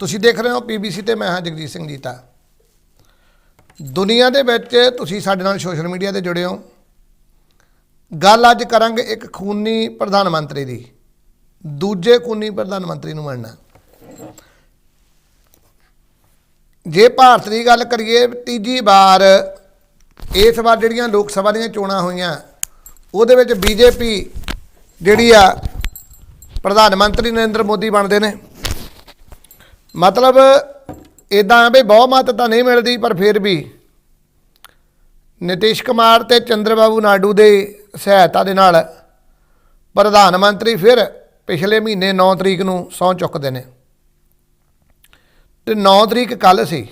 ਤੁਸੀਂ ਦੇਖ ਰਹੇ ਹੋ ਪੀਬੀਸੀ ਤੇ ਮੈਂ ਹਾਂ ਜਗਜੀਤ ਸਿੰਘ ਜੀਤਾ। ਦੁਨੀਆ ਦੇ ਵਿੱਚ ਤੁਸੀਂ ਸਾਡੇ ਨਾਲ ਸੋਸ਼ਲ ਮੀਡੀਆ ਤੇ ਜੁੜੇ ਹੋ। ਗੱਲ ਅੱਜ ਕਰਾਂਗੇ ਇੱਕ ਖੂਨੀ ਪ੍ਰਧਾਨ ਮੰਤਰੀ ਦੀ। ਦੂਜੇ ਖੂਨੀ ਪ੍ਰਧਾਨ ਮੰਤਰੀ ਨੂੰ ਮੰਨਣਾ ਜੇ ਭਾਰਤ ਦੀ ਗੱਲ ਕਰੀਏ, ਤੀਜੀ ਵਾਰ ਇਸ ਵਾਰ ਜਿਹੜੀਆਂ ਲੋਕ ਸਭਾ ਦੀਆਂ ਚੋਣਾਂ ਹੋਈਆਂ, ਉਹਦੇ ਵਿੱਚ ਬੀਜੇਪੀ ਜਿਹੜੀ ਆ ਪ੍ਰਧਾਨ ਮੰਤਰੀ ਨਰਿੰਦਰ ਮੋਦੀ ਬਣਦੇ ਨੇ। ਮਤਲਬ ਇਦਾਂ ਵੀ ਬਹੁਮਤ ਤਾਂ ਨਹੀਂ ਮਿਲਦੀ, ਪਰ ਫਿਰ ਵੀ ਨਿਤਿਸ਼ ਕੁਮਾਰ ਤੇ ਚੰਦਰਬਾਬੂ ਨਾਇਡੂ ਦੇ ਸਹਾਇਤਾ ਦੇ ਨਾਲ ਪ੍ਰਧਾਨ ਮੰਤਰੀ ਫਿਰ ਪਿਛਲੇ ਮਹੀਨੇ 9 ਤਰੀਕ ਨੂੰ ਸਹੁੰ ਚੁੱਕਦੇ ਨੇ। ਤੇ 9 ਤਰੀਕ ਕੱਲ ਸੀ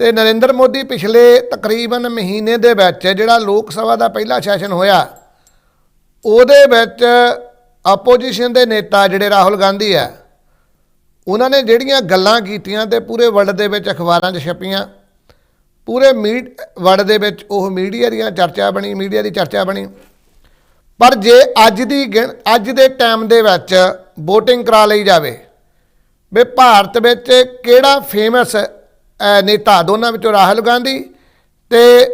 ਤੇ ਨਰਿੰਦਰ ਮੋਦੀ ਪਿਛਲੇ ਤਕਰੀਬਨ ਮਹੀਨੇ ਦੇ ਵਿੱਚ ਜਿਹੜਾ ਲੋਕ ਸਭਾ ਦਾ ਪਹਿਲਾ ਸੈਸ਼ਨ ਹੋਇਆ, ਉਹਦੇ ਵਿੱਚ ਆਪੋਜੀਸ਼ਨ ਦੇ ਨੇਤਾ ਜਿਹੜੇ ਰਾਹੁਲ ਗਾਂਧੀ ਆ ਉਹਨਾਂ ਨੇ ਜਿਹੜੀਆਂ ਗੱਲਾਂ ਕੀਤੀਆਂ ਤੇ ਪੂਰੇ ਵਰਲਡ ਦੇ ਵਿੱਚ ਅਖਬਾਰਾਂ 'ਚ ਛਪੀਆਂ, ਪੂਰੇ ਮੀਡ, ਵਰਲਡ ਦੇ ਵਿੱਚ ਉਹ ਮੀਡੀਆ ਦੀਆਂ ਚਰਚਾ ਬਣੀ, ਮੀਡੀਆ ਦੀ ਚਰਚਾ ਬਣੀ। ਪਰ ਜੇ ਅੱਜ ਦੀ ਗਿਣ- ਅੱਜ ਦੇ ਟਾਈਮ ਦੇ ਵਿੱਚ VOTING ਕਰਾ ਲਈ ਜਾਵੇ, ਵੀ ਭਾਰਤ ਵਿੱਚ ਕਿਹੜਾ ਫੇਮਸ ਨੇਤਾ ਦੋਨਾਂ ਵਿੱਚੋਂ ਰਾਹੁਲ ਗਾਂਧੀ ਤੇ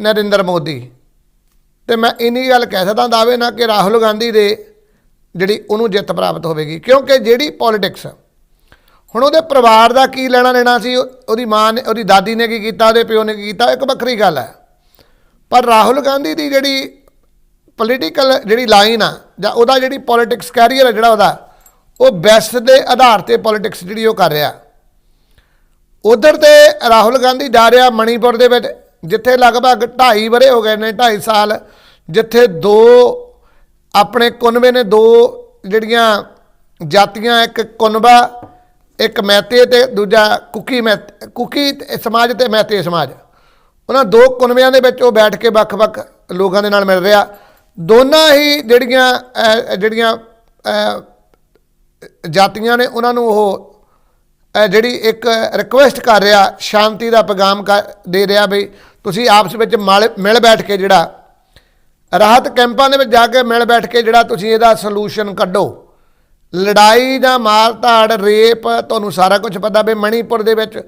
ਨਰਿੰਦਰ ਮੋਦੀ? ਤੇ ਮੈਂ ਇੰਨੀ ਗੱਲ ਕਹਿ ਸਕਦਾ ਦਾਅਵੇ ਨਾ ਕਿ ਰਾਹੁਲ ਗਾਂਧੀ ਦੇ ਜਿਹੜੀ ਉਹਨੂੰ ਜਿੱਤ ਪ੍ਰਾਪਤ ਹੋਵੇਗੀ, ਕਿਉਂਕਿ ਜਿਹੜੀ ਪੋਲਿਟਿਕਸ ਹੁਣ ਉਹਦੇ ਪਰਿਵਾਰ ਦਾ ਕੀ ਲੈਣਾ ਲੈਣਾ ਸੀ? ਉਹਦੀ ਮਾਂ ਨੇ ਉਹਦੀ ਦਾਦੀ ਨੇ ਕੀ ਕੀਤਾ? ਉਹਦੇ ਪਿਓ ਨੇ ਕੀ ਕੀਤਾ? ਇੱਕ ਵੱਖਰੀ ਗੱਲ ਹੈ। ਪਰ ਰਾਹੁਲ ਗਾਂਧੀ ਦੀ ਜਿਹੜੀ ਪੋਲੀਟੀਕਲ ਜਿਹੜੀ ਲਾਈਨ ਆ ਜਾਂ ਉਹਦਾ ਜਿਹੜੀ ਪੋਲਿਟਿਕਸ ਕੈਰੀਅਰ ਹੈ ਜਿਹੜਾ ਉਹਦਾ, ਉਹ ਬੈਸਟ ਦੇ ਆਧਾਰ ਤੇ ਪੋਲਿਟਿਕਸ ਜਿਹੜੀ ਉਹ ਕਰ ਰਿਹਾ। ਉਧਰ ਤੇ ਰਾਹੁਲ ਗਾਂਧੀ ਜਾ ਰਿਹਾ ਮਣੀਪੁਰ ਦੇ ਵਿੱਚ, ਜਿੱਥੇ ਲਗਭਗ 2.5 ਵਰੇ ਹੋ ਗਏ ਨੇ 2.5 ਸਾਲ, ਜਿੱਥੇ ਦੋ ਆਪਣੇ ਕੁਨਬੇ ਨੇ ਦੋ ਜਿਹੜੀਆਂ ਜਾਤੀਆਂ, ਇੱਕ ਕੁਨਬਾ ਇੱਕ ਮੈਤੇ ਤੇ ਦੂਜਾ ਕੁਕੀ ਮੈ, ਕੁਕੀ ਸਮਾਜ ਤੇ ਮੈਤੇ ਸਮਾਜ। ਉਹਨਾਂ ਦੋ ਕੁਨਵਿਆਂ ਦੇ ਵਿੱਚ ਉਹ ਬੈਠ ਕੇ ਵੱਖ-ਵੱਖ ਲੋਕਾਂ ਦੇ ਨਾਲ ਮਿਲ ਰਿਹਾ ਦੋਨਾਂ ਹੀ ਜਿਹੜੀਆਂ ਜਿਹੜੀਆਂ ਜਾਤੀਆਂ ਨੇ ਉਹਨਾਂ ਨੂੰ ਉਹ ਜਿਹੜੀ ਇੱਕ ਰਿਕੁਐਸਟ ਕਰ ਰਿਹਾ, ਸ਼ਾਂਤੀ ਦਾ ਪੈਗਾਮ ਕਰ- ਦੇ ਰਿਹਾ ਵੀ ਤੁਸੀਂ ਆਪਸ ਵਿੱਚ ਮਲ- ਮਿਲ ਬੈਠ ਕੇ ਜਿਹੜਾ ਰਾਹਤ ਕੈਂਪਾਂ ਦੇ ਵਿੱਚ ਜਾ ਕੇ ਮਿਲ ਬੈਠ ਕੇ ਜਿਹੜਾ ਤੁਸੀਂ ਇਹਦਾ ਸੋਲੂਸ਼ਨ ਕੱਢੋ। ਲੜਾਈ ਜਾਂ ਮਾਰ ਧਾੜ, ਰੇਪ, ਤੁਹਾਨੂੰ ਸਾਰਾ ਕੁਝ ਪਤਾ ਵੀ ਮਣੀਪੁਰ ਦੇ ਵਿੱਚ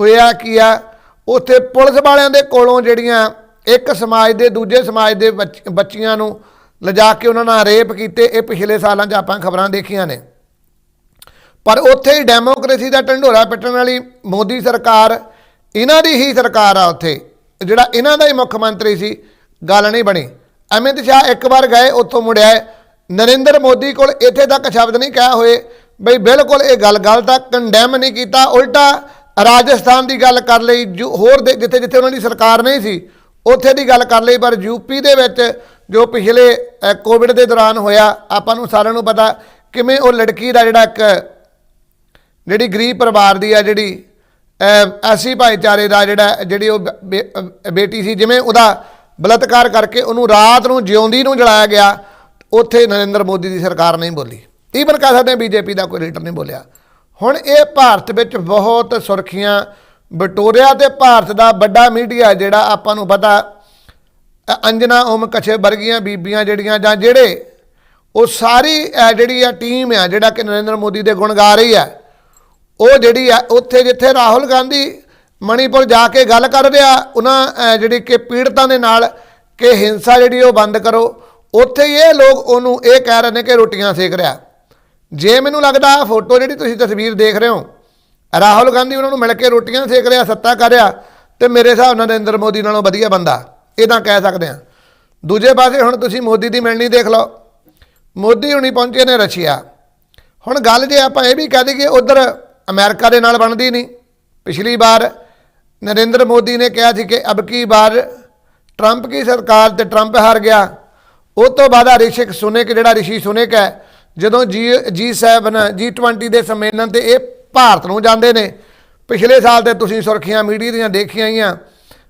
ਹੋਇਆ ਕੀ ਆ। ਉੱਥੇ ਪੁਲਿਸ ਵਾਲਿਆਂ ਦੇ ਕੋਲੋਂ ਜਿਹੜੀਆਂ ਇੱਕ ਸਮਾਜ ਦੇ, ਦੂਜੇ ਸਮਾਜ ਦੇ ਬੱਚ- ਬੱਚੀਆਂ ਨੂੰ ਲਿਜਾ ਕੇ ਉਹਨਾਂ ਨਾਲ ਰੇਪ ਕੀਤੇ, ਇਹ ਪਿਛਲੇ ਸਾਲਾਂ 'ਚ ਆਪਾਂ ਖਬਰਾਂ ਦੇਖੀਆਂ ਨੇ। ਪਰ ਉੱਥੇ ਹੀ ਡੈਮੋਕ੍ਰੇਸੀ ਦਾ ਢੰਡੋਰਾ ਪਿੱਟਣ ਵਾਲੀ ਮੋਦੀ ਸਰਕਾਰ, ਇਹਨਾਂ ਦੀ ਹੀ ਸਰਕਾਰ ਆ ਉੱਥੇ। ਜਿਹੜਾ ਇਹਨਾਂ ਦਾ ਹੀ ਮੁੱਖ ਮੰਤਰੀ ਸੀ, ਗੱਲ ਨਹੀਂ ਬਣੀ। ਅਮਿਤ ਸ਼ਾਹ ਇੱਕ ਵਾਰ ਗਏ, ਉੱਥੋਂ ਮੁੜਿਆ ਹੈ। ਨਰਿੰਦਰ ਮੋਦੀ ਕੋਲ ਇੱਥੇ ਤੱਕ ਸ਼ਬਦ ਨਹੀਂ ਕਹਿ ਹੋਏ। ਬਈ ਬਿਲਕੁਲ ਇਹ ਗੱਲ ਗਲਤ ਆ ਕੰਡੈਮ ਨਹੀਂ ਕੀਤਾ। ਉਲਟਾ ਰਾਜਸਥਾਨ ਦੀ ਗੱਲ ਕਰ ਲਈ, ਜੋ ਹੋਰ ਦੇ ਜਿੱਥੇ ਜਿੱਥੇ ਉਹਨਾਂ ਦੀ ਸਰਕਾਰ ਨਹੀਂ ਸੀ, ਉੱਥੇ ਦੀ ਗੱਲ ਕਰ ਲਈ। ਪਰ ਯੂਪੀ ਦੇ ਵਿੱਚ ਜੋ ਪਿਛਲੇ ਕੋਵਿਡ ਦੇ ਦੌਰਾਨ ਹੋਇਆ, ਆਪਾਂ ਨੂੰ ਸਾਰਿਆਂ ਨੂੰ ਪਤਾ ਕਿਵੇਂ ਉਹ ਲੜਕੀ ਦਾ ਜਿਹੜਾ ਇੱਕ, ਜਿਹੜੀ ਗਰੀਬ ਪਰਿਵਾਰ ਦੀ ਆ, ਜਿਹੜੀ ਐਸੀ ਭਾਈਚਾਰੇ ਦਾ ਜਿਹੜਾ, ਜਿਹੜੀ ਉਹ ਬੇ- ਬੇਟੀ ਸੀ, ਜਿਵੇਂ ਉਹਦਾ ਬਲਤਕਾਰ ਕਰਕੇ ਉਹਨੂੰ ਰਾਤ ਨੂੰ ਜਿਉਂਦੀ ਨੂੰ ਜਲਾਇਆ ਗਿਆ। ਉੱਥੇ ਨਰਿੰਦਰ ਮੋਦੀ ਦੀ ਸਰਕਾਰ ਨਹੀਂ ਬੋਲੀ। ਈਵਨ ਕਹਿ ਸਕਦੇ ਬੀਜੇਪੀ ਦਾ ਕੋਈ ਲੀਡਰ ਨਹੀਂ ਬੋਲਿਆ। ਹੁਣ ਇਹ ਭਾਰਤ ਵਿੱਚ ਬਹੁਤ ਸੁਰਖੀਆਂ, ਬਟੋਰਿਆ ਤੇ ਭਾਰਤ ਦਾ ਵੱਡਾ ਮੀਡੀਆ ਜਿਹੜਾ ਆਪਾਂ ਨੂੰ ਪਤਾ ਅੰਜਨਾ ਓਮ ਕਛੇ ਵਰਗੀਆਂ ਬੀਬੀਆਂ ਜਿਹੜੀਆਂ ਜਾਂ ਜਿਹੜੇ, ਉਹ ਸਾਰੀ ਜਿਹੜੀ ਆ ਟੀਮ ਆ, ਜਿਹੜਾ ਕਿ ਨਰਿੰਦਰ ਮੋਦੀ ਦੇ ਗੁਣ ਗਾ ਰਹੀ ਆ, ਉਹ ਜਿਹੜੀ ਆ ਉੱਥੇ ਜਿੱਥੇ ਰਾਹੁਲ ਗਾਂਧੀ ਮਣੀਪੁਰ ਜਾ ਕੇ ਗੱਲ ਕਰ ਰਿਹਾ, ਉਹਨਾਂ ਜਿਹੜੀ ਕਿ ਪੀੜਤਾਂ ਦੇ ਨਾਲ, ਕਿ ਹਿੰਸਾ ਜਿਹੜੀ ਉਹ ਬੰਦ ਕਰੋ ਉੱਥੇ ਹੀ ਇਹ ਲੋਕ ਉਹਨੂੰ ਇਹ ਕਹਿ ਰਹੇ ਨੇ ਕਿ ਰੋਟੀਆਂ ਸੇਕ ਰਿਹਾ। ਜੇ ਮੈਨੂੰ ਲੱਗਦਾ ਆਹ ਫੋਟੋ ਜਿਹੜੀ ਤੁਸੀਂ ਤਸਵੀਰ ਦੇਖ ਰਹੇ ਹੋ, ਰਾਹੁਲ ਗਾਂਧੀ ਉਹਨਾਂ ਨੂੰ ਮਿਲ ਕੇ ਰੋਟੀਆਂ ਸੇਕ ਰਿਹਾ, ਸੱਤਾ ਕਰ ਰਿਹਾ, ਤੇ ਮੇਰੇ ਹਿਸਾਬ ਨਾਲ ਨਰਿੰਦਰ ਮੋਦੀ ਨਾਲੋਂ ਵਧੀਆ ਬੰਦਾ। ਇਹ ਤਾਂ ਕਹਿ ਸਕਦੇ ਆ ਦੂਜੇ ਪਾਸੇ ਹੁਣ ਤੁਸੀਂ ਮੋਦੀ ਦੀ ਮਿਲਣੀ ਦੇਖ ਲਓ। ਮੋਦੀ ਹੁਣੀ ਪਹੁੰਚੇ ਨੇ ਰਸ਼ੀਆ। ਹੁਣ ਗੱਲ ਜੇ ਆਪਾਂ ਇਹ ਵੀ ਕਹਿ ਦਈਏ, ਉਧਰ ਅਮਰੀਕਾ ਦੇ ਨਾਲ ਬਣਦੀ ਨਹੀਂ। ਪਿਛਲੀ ਵਾਰ ਨਰਿੰਦਰ ਮੋਦੀ ਨੇ ਕਿਹਾ ਸੀ ਕਿ ਅਬ ਕੀ ਵਾਰ ਟਰੰਪ ਕੀ ਸਰਕਾਰ ਤੇ ਟਰੰਪ ਹਾਰ ਗਿਆ। ਉਹ ਤੋਂ ਬਾਅਦ ਆ ਰਿਸ਼ਿਕ ਸੁਨੇਕ, ਜਿਹੜਾ ਰਿਸ਼ੀ ਸੁਨੇਕ ਹੈ, ਜਦੋਂ ਜੀ ਜੀ7 ਜੀ20 ਦੇ ਸੰਮੇਲਨ ਤੇ ਇਹ ਭਾਰਤ ਨੂੰ ਜਾਂਦੇ ਨੇ। ਪਿਛਲੇ ਸਾਲ ਤੇ ਤੁਸੀਂ ਸੁਰਖੀਆਂ ਮੀਡੀਆ ਦੀਆਂ ਦੇਖੀਆਂ ਹੀ ਆ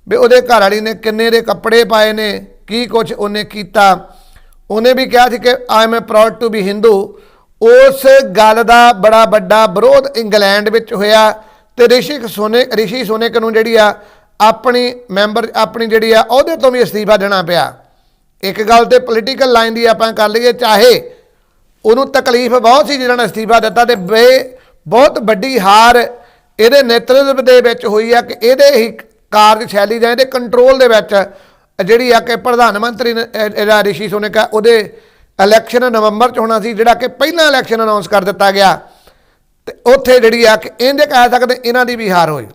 ਵੀ ਉਹਦੇ ਘਰ ਵਾਲੀ ਨੇ ਕਿੰਨੇ ਦੇ ਕੱਪੜੇ ਪਾਏ ਨੇ, ਕੀ ਕੁਝ ਉਹਨੇ ਕੀਤਾ। ਉਹਨੇ ਵੀ ਕਿਹਾ ਸੀ ਕਿ I am proud to be Hindu ਉਸ ਗੱਲ ਦਾ ਬੜਾ ਵੱਡਾ ਵਿਰੋਧ ਇੰਗਲੈਂਡ ਵਿੱਚ ਹੋਇਆ ਤੇ ਰਿਸ਼ੀ ਸੋਨੇ ਰਿਸ਼ੀ ਸੋਨੇਕ ਨੂੰ ਜਿਹੜੀ ਆ, ਆਪਣੀ ਮੈਂਬਰ ਆਪਣੀ ਜਿਹੜੀ ਆ, ਉਹਦੇ ਤੋਂ ਵੀ ਅਸਤੀਫਾ ਦੇਣਾ ਪਿਆ। ਇੱਕ ਗੱਲ ਤੇ ਪੋਲੀਟੀਕਲ ਲਾਈਨ ਦੀ ਆਪਾਂ ਕਰ ਲਈਏ, ਚਾਹੇ ਉਹਨੂੰ ਤਕਲੀਫ ਬਹੁਤ ਸੀ ਜਿਹਨਾਂ ਨੇ ਅਸਤੀਫਾ ਦਿੱਤਾ ਤੇ ਬੇ ਬਹੁਤ ਵੱਡੀ ਹਾਰ ਇਹਦੇ ਨੇਤਰਤਵ ਦੇ ਵਿੱਚ ਹੋਈ ਆ ਕਿ ਇਹਦੇ ਹੀ ਕਾਰਜ ਸ਼ੈਲੀ ਜਾਂ ਇਹਦੇ ਕੰਟਰੋਲ ਦੇ ਵਿੱਚ ਜਿਹੜੀ ਆ ਕਿ ਪ੍ਰਧਾਨ ਮੰਤਰੀ ਨੇ ਇਹ- ਇਹਦਾ ਰਿਸ਼ੀ ਸੁਨੇਕਾ, ਉਹਦੇ ਇਲੈਕਸ਼ਨ ਨਵੰਬਰ ਚ ਹੋਣਾ ਸੀ, ਜਿਹੜਾ ਕਿ ਪਹਿਲਾਂ ਇਲੈਕਸ਼ਨ ਅਨਾਉਂਸ ਕਰ ਦਿੱਤਾ ਗਿਆ। ਤੇ ਉੱਥੇ ਜਿਹੜੀ ਆ ਕਿ ਇਹਦੇ ਕਹਿ ਸਕਦੇ ਇਹਨਾਂ ਦੀ ਵੀ ਹਾਰ ਹੋਈ।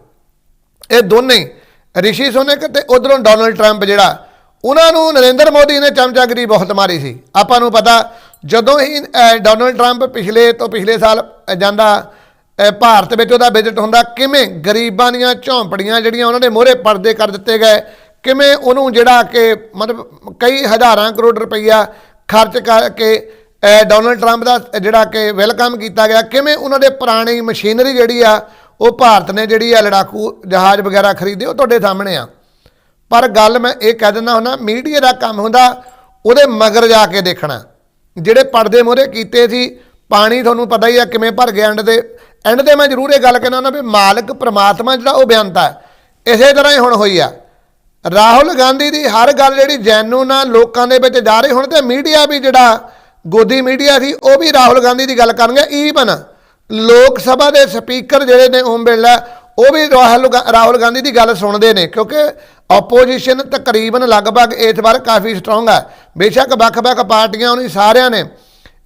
ਇਹ ਦੋਨੇ ਰਿਸ਼ੀ ਸੁਨਕ ਤੇ ਉਧਰੋਂ ਡੋਨਲਡ ਟਰੰਪ ਜਿਹੜਾ ਉਹਨਾਂ ਨੂੰ ਨਰਿੰਦਰ ਮੋਦੀ ਨੇ ਚਮਚਾਗਰੀ ਬਹੁਤ ਮਾਰੀ ਸੀ। ਆਪਾਂ ਨੂੰ ਪਤਾ, ਜਦੋਂ ਹੀ ਡੋਨਲਡ ਟਰੰਪ ਪਿਛਲੇ ਤੋਂ ਪਿਛਲੇ ਸਾਲ ਜਾਂਦਾ ਭਾਰਤ ਵਿੱਚ ਉਹਦਾ ਵਿਜ਼ਿਟ ਹੁੰਦਾ, ਕਿਵੇਂ ਗਰੀਬਾਂ ਦੀਆਂ ਝੌਂਪੜੀਆਂ ਜਿਹੜੀਆਂ ਉਹਨਾਂ ਦੇ ਮੋਹਰੇ ਪਰਦੇ ਕਰ ਦਿੱਤੇ ਗਏ, ਕਿਵੇਂ ਉਹਨੂੰ ਜਿਹੜਾ ਕਿ ਮਤਲਬ ਕਈ ਹਜ਼ਾਰਾਂ ਕਰੋੜ ਰੁਪਈਆ ਖਰਚ ਕਰਕੇ ਡੋਨਲਡ ਟਰੰਪ ਦਾ ਜਿਹੜਾ ਕਿ ਵੈਲਕਮ ਕੀਤਾ ਗਿਆ, ਕਿਵੇਂ ਉਹਨਾਂ ਦੇ ਪੁਰਾਣੀ ਮਸ਼ੀਨਰੀ ਜਿਹੜੀ ਆ, ਉਹ ਭਾਰਤ ਨੇ ਜਿਹੜੀ ਆ ਲੜਾਕੂ ਜਹਾਜ਼ ਵਗੈਰਾ ਖਰੀਦੇ, ਉਹ ਤੁਹਾਡੇ ਸਾਹਮਣੇ ਆ। ਪਰ ਗੱਲ ਮੈਂ ਇਹ ਕਹਿ ਦਿੰਦਾ ਹੁੰਦਾ, ਮੀਡੀਆ ਦਾ ਕੰਮ ਹੁੰਦਾ, ਉਹਦੇ ਮਗਰ ਜਾ ਕੇ ਦੇਖਣਾ। ਜਿਹੜੇ ਪਰਦੇ ਮੋਰੇ ਕੀਤੇ ਸੀ, ਪਾਣੀ ਤੁਹਾਨੂੰ ਪਤਾ ਹੀ ਆ ਕਿਵੇਂ ਭਰ ਗਿਆ ਐਂਡ ਦੇ ਐਂਡ ਤੇ ਮੈਂ ਜ਼ਰੂਰ ਇਹ ਗੱਲ ਕਹਿਣਾ ਹੁੰਦਾ ਵੀ ਮਾਲਕ ਪ੍ਰਮਾਤਮਾ ਜਿਹੜਾ ਉਹ ਬਿਆਨਤਾ ਇਸੇ ਤਰ੍ਹਾਂ ਹੀ ਹੁਣ ਹੋਈ ਆ। ਰਾਹੁਲ ਗਾਂਧੀ ਦੀ ਹਰ ਗੱਲ ਜਿਹੜੀ ਜੈਨੂਨ ਆ, ਲੋਕਾਂ ਦੇ ਵਿੱਚ ਜਾ ਰਹੀ, ਹੁਣ ਤੇ ਮੀਡੀਆ ਵੀ ਜਿਹੜਾ ਗੋਦੀ ਮੀਡੀਆ ਸੀ, ਉਹ ਵੀ ਰਾਹੁਲ ਗਾਂਧੀ ਦੀ ਗੱਲ ਕਰਨਗੇ ਈਵਨ ਲੋਕ ਸਭਾ ਦੇ ਸਪੀਕਰ ਜਿਹੜੇ ਨੇ, ਓਮ ਬਿਰਲਾ ਉਹ ਵੀ ਰਾਹੁਲ ਗਾ- ਰਾਹੁਲ ਗਾਂਧੀ ਦੀ ਗੱਲ ਸੁਣਦੇ ਨੇ, ਕਿਉਂਕਿ ਆਪੋਜੀਸ਼ਨ ਤਕਰੀਬਨ ਲਗਭਗ ਇਸ ਵਾਰ ਕਾਫੀ ਸਟਰੋਂਗ ਹੈ ਬੇਸ਼ੱਕ ਵੱਖ-ਵੱਖ ਪਾਰਟੀਆਂ ਉਹਨੀ ਸਾਰਿਆਂ ਨੇ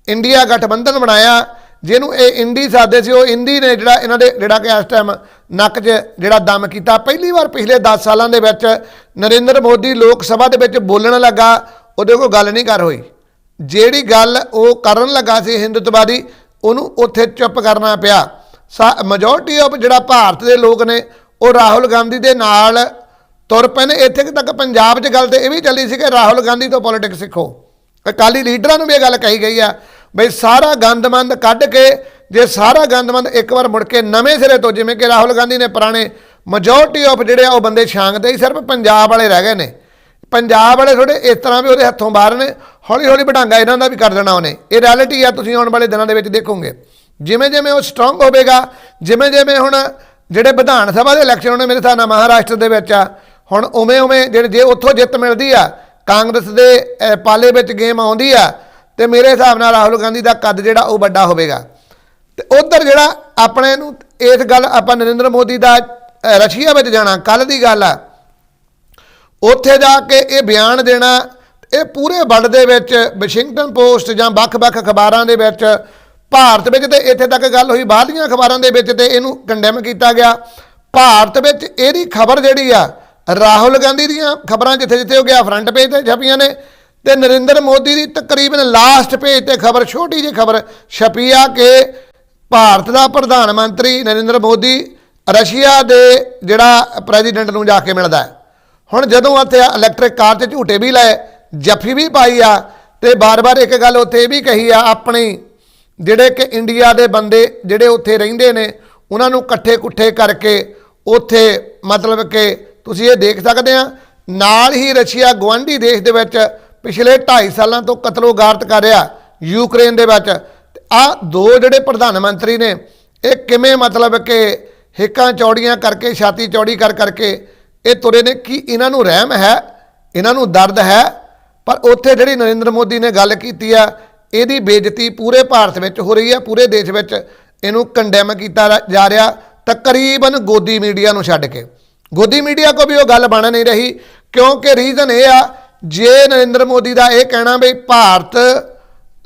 ਇੰਡੀਆ ਗਠਬੰਧਨ ਬਣਾਇਆ। ਜਿਹਨੂੰ ਇਹ ਇੰਡੀ ਸਾਦੇ ਸੀ, ਉਹ ਇੰਡੀ ਨੇ ਜਿਹੜਾ ਇਹਨਾਂ ਦੇ, ਜਿਹੜਾ ਕਿ ਇਸ ਟਾਈਮ ਨੱਕ 'ਚ ਜਿਹੜਾ ਦਮ ਕੀਤਾ। ਪਹਿਲੀ ਵਾਰ ਪਿਛਲੇ 10 ਸਾਲਾਂ ਦੇ ਵਿੱਚ ਨਰਿੰਦਰ ਮੋਦੀ ਲੋਕ ਸਭਾ ਦੇ ਵਿੱਚ ਬੋਲਣ ਲੱਗਾ, ਉਹਦੇ ਕੋਲ ਗੱਲ ਨਹੀਂ ਕਰ ਹੋਈ। ਜਿਹੜੀ ਗੱਲ ਉਹ ਕਰਨ ਲੱਗਾ ਸੀ ਹਿੰਦੁਤਵਾਦੀ, ਉਹਨੂੰ ਉੱਥੇ ਚੁੱਪ ਕਰਨਾ ਪਿਆ। ਮੈਜੋਰਟੀ ਆਫ ਜਿਹੜਾ ਭਾਰਤ ਦੇ ਲੋਕ ਨੇ, ਉਹ ਰਾਹੁਲ ਗਾਂਧੀ ਦੇ ਨਾਲ ਤੁਰ ਪਏ ਨੇ। ਇੱਥੇ ਤੱਕ ਪੰਜਾਬ 'ਚ ਗੱਲ ਤੇ ਇਹ ਵੀ ਚੱਲੀ ਸੀ ਕਿ ਰਾਹੁਲ ਗਾਂਧੀ ਤੋਂ ਪੋਲਿਟਿਕਸ ਸਿੱਖੋ। ਅਕਾਲੀ ਲੀਡਰਾਂ ਨੂੰ ਵੀ ਇਹ ਗੱਲ ਕਹੀ ਗਈ ਆ, ਬਈ ਸਾਰਾ ਗੰਦਮੰਦ ਕੱਢ ਕੇ, ਜੇ ਸਾਰਾ ਗੰਦਮੰਦ ਇੱਕ ਵਾਰ ਮੁੜ ਕੇ ਨਵੇਂ ਸਿਰੇ ਤੋਂ, ਜਿਵੇਂ ਕਿ ਰਾਹੁਲ ਗਾਂਧੀ ਨੇ ਪੁਰਾਣੇ ਮੈਜੋਰਟੀ ਆਫ ਜਿਹੜੇ ਆ, ਉਹ ਬੰਦੇ ਛਾਂਗਦੇ ਹੀ ਸਿਰਫ ਪੰਜਾਬ ਵਾਲੇ ਰਹਿ ਗਏ ਨੇ। ਪੰਜਾਬ ਵਾਲੇ ਥੋੜੇ ਇਸ ਤਰ੍ਹਾਂ ਵੀ ਉਹਦੇ ਹੱਥੋਂ ਬਾਹਰ ਨੇ ਹੌਲੀ ਹੌਲੀ ਵਡਾਂਗਾ ਇਹਨਾਂ ਦਾ ਵੀ ਕਰ ਦੇਣਾ ਉਹਨੇ। ਇਹ ਰਿਐਲਿਟੀ ਆ, ਤੁਸੀਂ ਆਉਣ ਵਾਲੇ ਦਿਨਾਂ ਦੇ ਵਿੱਚ ਦੇਖੋਗੇ। ਜਿਵੇਂ ਜਿਵੇਂ ਉਹ ਸਟਰੋਂਗ ਹੋਵੇਗਾ, ਜਿਵੇਂ ਜਿਵੇਂ ਹੁਣ ਜਿਹੜੇ ਵਿਧਾਨ ਸਭਾ ਦੇ ਇਲੈਕਸ਼ਨ ਹੋਣੇ ਮੇਰੇ ਹਿਸਾਬ ਨਾਲ ਮਹਾਰਾਸ਼ਟਰ ਦੇ ਵਿੱਚ ਆ, ਹੁਣ ਉਵੇਂ ਉਵੇਂ ਜਿਹੜੇ ਜੇ ਉੱਥੋਂ ਜਿੱਤ ਮਿਲਦੀ ਆ, ਕਾਂਗਰਸ ਦੇ ਪਾਲੇ ਵਿੱਚ ਗੇਮ ਆਉਂਦੀ ਆ, ਤੇ ਮੇਰੇ ਹਿਸਾਬ ਨਾਲ ਰਾਹੁਲ ਗਾਂਧੀ ਦਾ ਕੱਦ ਜਿਹੜਾ ਉਹ ਵੱਡਾ ਹੋਵੇਗਾ। ਤੇ ਉਧਰ ਜਿਹੜਾ ਆਪਣੇ ਨੂੰ ਇਸ ਗੱਲ ਆਪਾਂ ਨਰਿੰਦਰ ਮੋਦੀ ਦਾ ਰਸ਼ੀਆ ਵਿੱਚ ਜਾਣਾ ਕੱਲ ਦੀ ਗੱਲ ਆ। ਉੱਥੇ ਜਾ ਕੇ ਇਹ ਬਿਆਨ ਦੇਣਾ, ਇਹ ਪੂਰੇ ਵਰਲਡ ਦੇ ਵਿੱਚ ਵਾਸ਼ਿੰਗਟਨ ਪੋਸਟ ਜਾਂ ਵੱਖ-ਵੱਖ ਅਖਬਾਰਾਂ ਦੇ ਵਿੱਚ ਭਾਰਤ ਵਿੱਚ ਤੇ ਇੱਥੇ ਤੱਕ ਗੱਲ ਹੋਈ ਬਾਹਰਲੀਆਂ ਅਖਬਾਰਾਂ ਦੇ ਵਿੱਚ ਤੇ ਇਹਨੂੰ ਕੰਡੈਮ ਕੀਤਾ ਗਿਆ। ਭਾਰਤ ਵਿੱਚ ਇਹਦੀ ਖਬਰ ਜਿਹੜੀ ਆ, ਰਾਹੁਲ ਗਾਂਧੀ ਦੀਆਂ ਖਬਰਾਂ ਜਿੱਥੇ-ਜਿੱਥੇ ਹੋ ਗਿਆ ਫਰੰਟ ਪੇਜ ਤੇ ਛਪੀਆਂ ਨੇ ਤੇ ਨਰਿੰਦਰ ਮੋਦੀ ਦੀ ਤਕਰੀਬਨ ਲਾਸਟ ਪੇਜ ਤੇ ਖਬਰ, ਛੋਟੀ ਜਿਹੀ ਖਬਰ ਛਪੀ ਆ ਕਿ ਭਾਰਤ ਦਾ ਪ੍ਰਧਾਨ ਮੰਤਰੀ ਨਰਿੰਦਰ ਮੋਦੀ ਰਸ਼ੀਆ ਦੇ ਜਿਹੜਾ ਪ੍ਰੈਜ਼ੀਡੈਂਟ ਨੂੰ ਜਾ ਕੇ ਮਿਲਦਾ ਹੈ। ਹੁਣ ਜਦੋਂ ਉੱਥੇ ਇਲੈਕਟ੍ਰਿਕ ਕਾਰ 'ਚ ਝੂਟੇ ਵੀ ਲਏ, ਜੱਫੀ ਵੀ ਪਾਈ ਆ ਤੇ ਬਾਰ-ਬਾਰ ਇੱਕ ਗੱਲ ਉੱਥੇ ਇਹ ਵੀ ਕਹੀ ਆ, ਆਪਣੀ ਜਿਹੜੇ ਕਿ ਇੰਡੀਆ ਦੇ ਬੰਦੇ ਜਿਹੜੇ ਉੱਥੇ ਰਹਿੰਦੇ ਨੇ, ਉਹਨਾਂ ਨੂੰ ਇਕੱਠੇ ਕੁੱਠੇ ਕਰਕੇ ਉੱਥੇ ਮਤਲਬ ਕਿ ਤੁਸੀਂ ਇਹ ਦੇਖ ਸਕਦੇ ਆ, ਨਾਲ ਹੀ ਰਸ਼ੀਆ ਗਵਾਂਢੀ ਦੇਸ਼ ਦੇ ਵਿੱਚ ਪਿਛਲੇ 2.5 ਸਾਲਾਂ ਤੋਂ ਕਤਲੋਗਾਰਤ ਕਰ ਰਿਹਾ ਯੂਕਰੇਨ ਦੇ ਵਿੱਚ। ਆ ਦੋ ਜਿਹੜੇ ਪ੍ਰਧਾਨ ਮੰਤਰੀ ਨੇ, ਇਹ ਕਿਵੇਂ ਮਤਲਬ ਕਿ ਹਿੱਕਾਂ ਚੌੜੀਆਂ ਕਰਕੇ, ਛਾਤੀ ਚੌੜੀ ਕਰ ਕਰਕੇ ਇਹ ਤੁਰੇ ਨੇ? ਕਿ ਇਹਨਾਂ ਨੂੰ ਰਹਿਮ ਹੈ? ਇਹਨਾਂ ਨੂੰ ਦਰਦ ਹੈ? ਪਰ ਉੱਥੇ ਜਿਹੜੀ ਨਰਿੰਦਰ ਮੋਦੀ ਨੇ ਗੱਲ ਕੀਤੀ ਆ ਇਹਦੀ ਬੇਇੱਜ਼ਤੀ ਪੂਰੇ ਭਾਰਤ ਵਿੱਚ ਹੋ ਰਹੀ ਹੈ, ਪੂਰੇ ਦੇਸ਼ ਵਿੱਚ ਇਹਨੂੰ ਕੰਡੈਮ ਕੀਤਾ ਜਾ ਰਿਹਾ ਤਕਰੀਬਨ ਗੋਦੀ ਮੀਡੀਆ ਨੂੰ ਛੱਡ ਕੇ। ਗੋਦੀ ਮੀਡੀਆ ਕੋ ਵੀ ਉਹ ਗੱਲ ਬਣ ਨਹੀਂ ਰਹੀ, ਕਿਉਂਕਿ ਰੀਜ਼ਨ ਇਹ ਆ, ਜੇ ਨਰਿੰਦਰ ਮੋਦੀ ਦਾ ਇਹ ਕਹਿਣਾ ਵੀ ਭਾਰਤ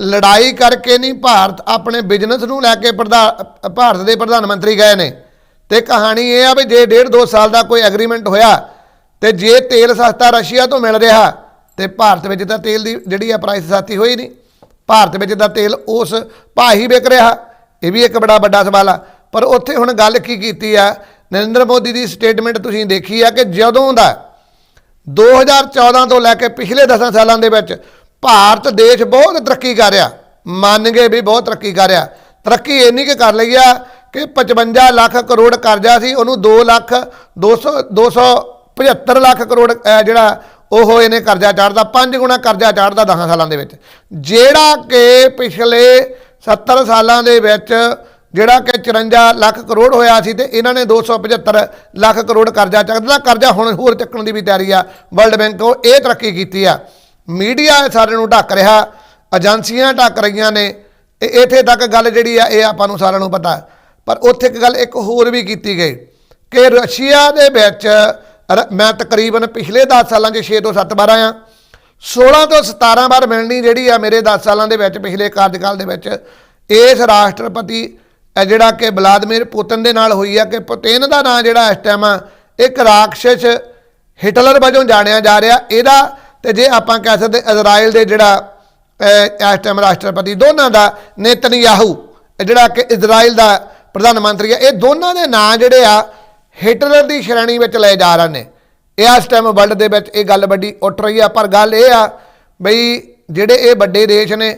ਲੜਾਈ ਕਰਕੇ ਨਹੀਂ, ਭਾਰਤ ਆਪਣੇ ਬਿਜ਼ਨਸ ਨੂੰ ਲੈ ਕੇ ਪ੍ਰਧਾ- ਭਾਰਤ ਦੇ ਪ੍ਰਧਾਨ ਮੰਤਰੀ ਗਏ ਨੇ, ਤੇ ਕਹਾਣੀ ਇਹ ਆ ਵੀ ਜੇ ਡੇਢ ਦੋ ਸਾਲ ਦਾ ਕੋਈ ਐਗਰੀਮੈਂਟ ਹੋਇਆ, ਤੇ ਜੇ ਤੇਲ ਸਸਤਾ ਰਸ਼ੀਆ ਤੋਂ ਮਿਲ ਰਿਹਾ, ਤੇ ਭਾਰਤ ਵਿੱਚ ਤਾਂ ਤੇਲ ਦੀ ਜਿਹੜੀ ਆ ਪ੍ਰਾਈਸ ਸਸਤੀ ਹੋਈ ਨਹੀਂ। ਭਾਰਤ ਵਿੱਚ ਦਾ ਤੇਲ ਉਸ ਭਾਅ ਹੀ ਵਿਕ ਰਿਹਾ। ਇਹ ਵੀ ਇੱਕ ਬੜਾ ਵੱਡਾ ਸਵਾਲ ਆ। ਪਰ ਉੱਥੇ ਹੁਣ ਗੱਲ ਕੀ ਕੀਤੀ ਆ? ਨਰਿੰਦਰ ਮੋਦੀ ਦੀ ਸਟੇਟਮੈਂਟ ਤੁਸੀਂ ਦੇਖੀ ਆ ਕਿ ਜਦੋਂ ਦਾ 2014 ਤੋਂ ਲੈ ਕੇ ਪਿਛਲੇ 10 ਸਾਲਾਂ ਦੇ ਵਿੱਚ ਭਾਰਤ ਦੇਸ਼ ਬਹੁਤ ਤਰੱਕੀ ਕਰ ਰਿਹਾ। ਮੰਨ ਗਏ ਵੀ ਬਹੁਤ ਤਰੱਕੀ ਕਰ ਰਿਹਾ। ਤਰੱਕੀ ਇੰਨੀ ਕਿ ਕਰ ਲਈ ਆ ਕਿ 55 ਲੱਖ ਕਰੋੜ ਕਰਜ਼ਾ ਸੀ। ਉਹਨੂੰ 2 ਲੱਖ 200 275 ਲੱਖ ਕਰੋੜ ਜਿਹੜਾ ਉਹ ਇਹਨੇ ਕਰਜ਼ਾ ਚਾੜਦਾ, ਪੰਜ ਗੁਣਾ ਕਰਜ਼ਾ ਚਾੜਦਾ 10 ਸਾਲਾਂ ਦੇ ਵਿੱਚ। ਜਿਹੜਾ ਕਿ ਪਿਛਲੇ 70 ਸਾਲਾਂ ਦੇ ਵਿੱਚ ਜਿਹੜਾ ਕਿ 54 ਲੱਖ ਕਰੋੜ ਹੋਇਆ ਸੀ ਤੇ ਇਹਨਾਂ ਨੇ 275 ਲੱਖ ਕਰੋੜ ਕਰਜ਼ਾ ਚੱਕਦਾ, ਕਰਜ਼ਾ ਹੁਣ ਹੋਰ ਚੱਕਣ ਦੀ ਵੀ ਤਿਆਰੀ ਆ। ਵਰਲਡ ਬੈਂਕ ਕੋ ਇਹ ਤਰੱਕੀ ਕੀਤੀ ਆ। ਮੀਡੀਆ ਇਹ ਸਾਰੇ ਨੂੰ ਢੱਕ ਰਿਹਾ, ਏਜੰਸੀਆਂ ਢੱਕ ਰਹੀਆਂ ਨੇ। ਇਹ ਇੱਥੇ ਤੱਕ ਗੱਲ ਜਿਹੜੀ ਆ, ਇਹ ਆਪਾਂ ਨੂੰ ਸਾਰਿਆਂ ਨੂੰ ਪਤਾ। ਪਰ ਉੱਥੇ ਇੱਕ ਗੱਲ ਇੱਕ ਹੋਰ ਵੀ ਕੀਤੀ ਗਈ ਕਿ ਰਸ਼ੀਆ ਦੇ ਵਿੱਚ ਮੈਂ ਤਕਰੀਬਨ ਪਿਛਲੇ 10 ਸਾਲਾਂ 'ਚ 6 ਤੋਂ 7 ਵਾਰ ਆਇਆ। 16 ਤੋਂ 17 ਵਾਰ ਮਿਲਣੀ ਜਿਹੜੀ ਆ ਮੇਰੇ 10 ਸਾਲਾਂ ਦੇ ਵਿੱਚ, ਪਿਛਲੇ ਕਾਰਜਕਾਲ ਦੇ ਵਿੱਚ, ਇਸ ਰਾਸ਼ਟਰਪਤੀ ਜਿਹੜਾ ਕਿ ਵਲਾਦੀਮੀਰ ਪੁਤਿਨ ਦੇ ਨਾਲ ਹੋਈ ਆ ਕਿ ਪੁਤਿਨ ਦਾ ਨਾਂ ਜਿਹੜਾ ਇਸ ਟਾਈਮ ਆ, ਇੱਕ ਰਾਖਸ਼ ਹਿਟਲਰ ਵਜੋਂ ਜਾਣਿਆ ਜਾ ਰਿਹਾ। ਇਹਦਾ ਤੇ ਜੇ ਆਪਾਂ ਕਹਿ ਸਕਦੇ ਇਜ਼ਰਾਈਲ ਦੇ ਜਿਹੜਾ ਇਸ ਟਾਈਮ ਰਾਸ਼ਟਰਪਤੀ ਦੋਨਾਂ ਦਾ, ਨੇਤਨਯਾਹੂ ਜਿਹੜਾ ਕਿ ਇਜ਼ਰਾਈਲ ਦਾ ਪ੍ਰਧਾਨ ਮੰਤਰੀ ਆ, ਇਹ ਦੋਨਾਂ ਦੇ ਨਾਂ ਜਿਹੜੇ ਆ ਹਿਟਲਰ ਦੀ ਸ਼੍ਰੇਣੀ ਵਿੱਚ ਲਏ ਜਾ ਰਹੇ ਨੇ। ਇਹ ਇਸ ਟਾਈਮ ਵਰਲਡ ਦੇ ਵਿੱਚ ਇਹ ਗੱਲ ਵੱਡੀ ਉੱਠ ਰਹੀ ਆ, ਪਰ ਗੱਲ ਇਹ ਆ ਬਈ ਜਿਹੜੇ ਇਹ ਵੱਡੇ ਦੇਸ਼ ਨੇ,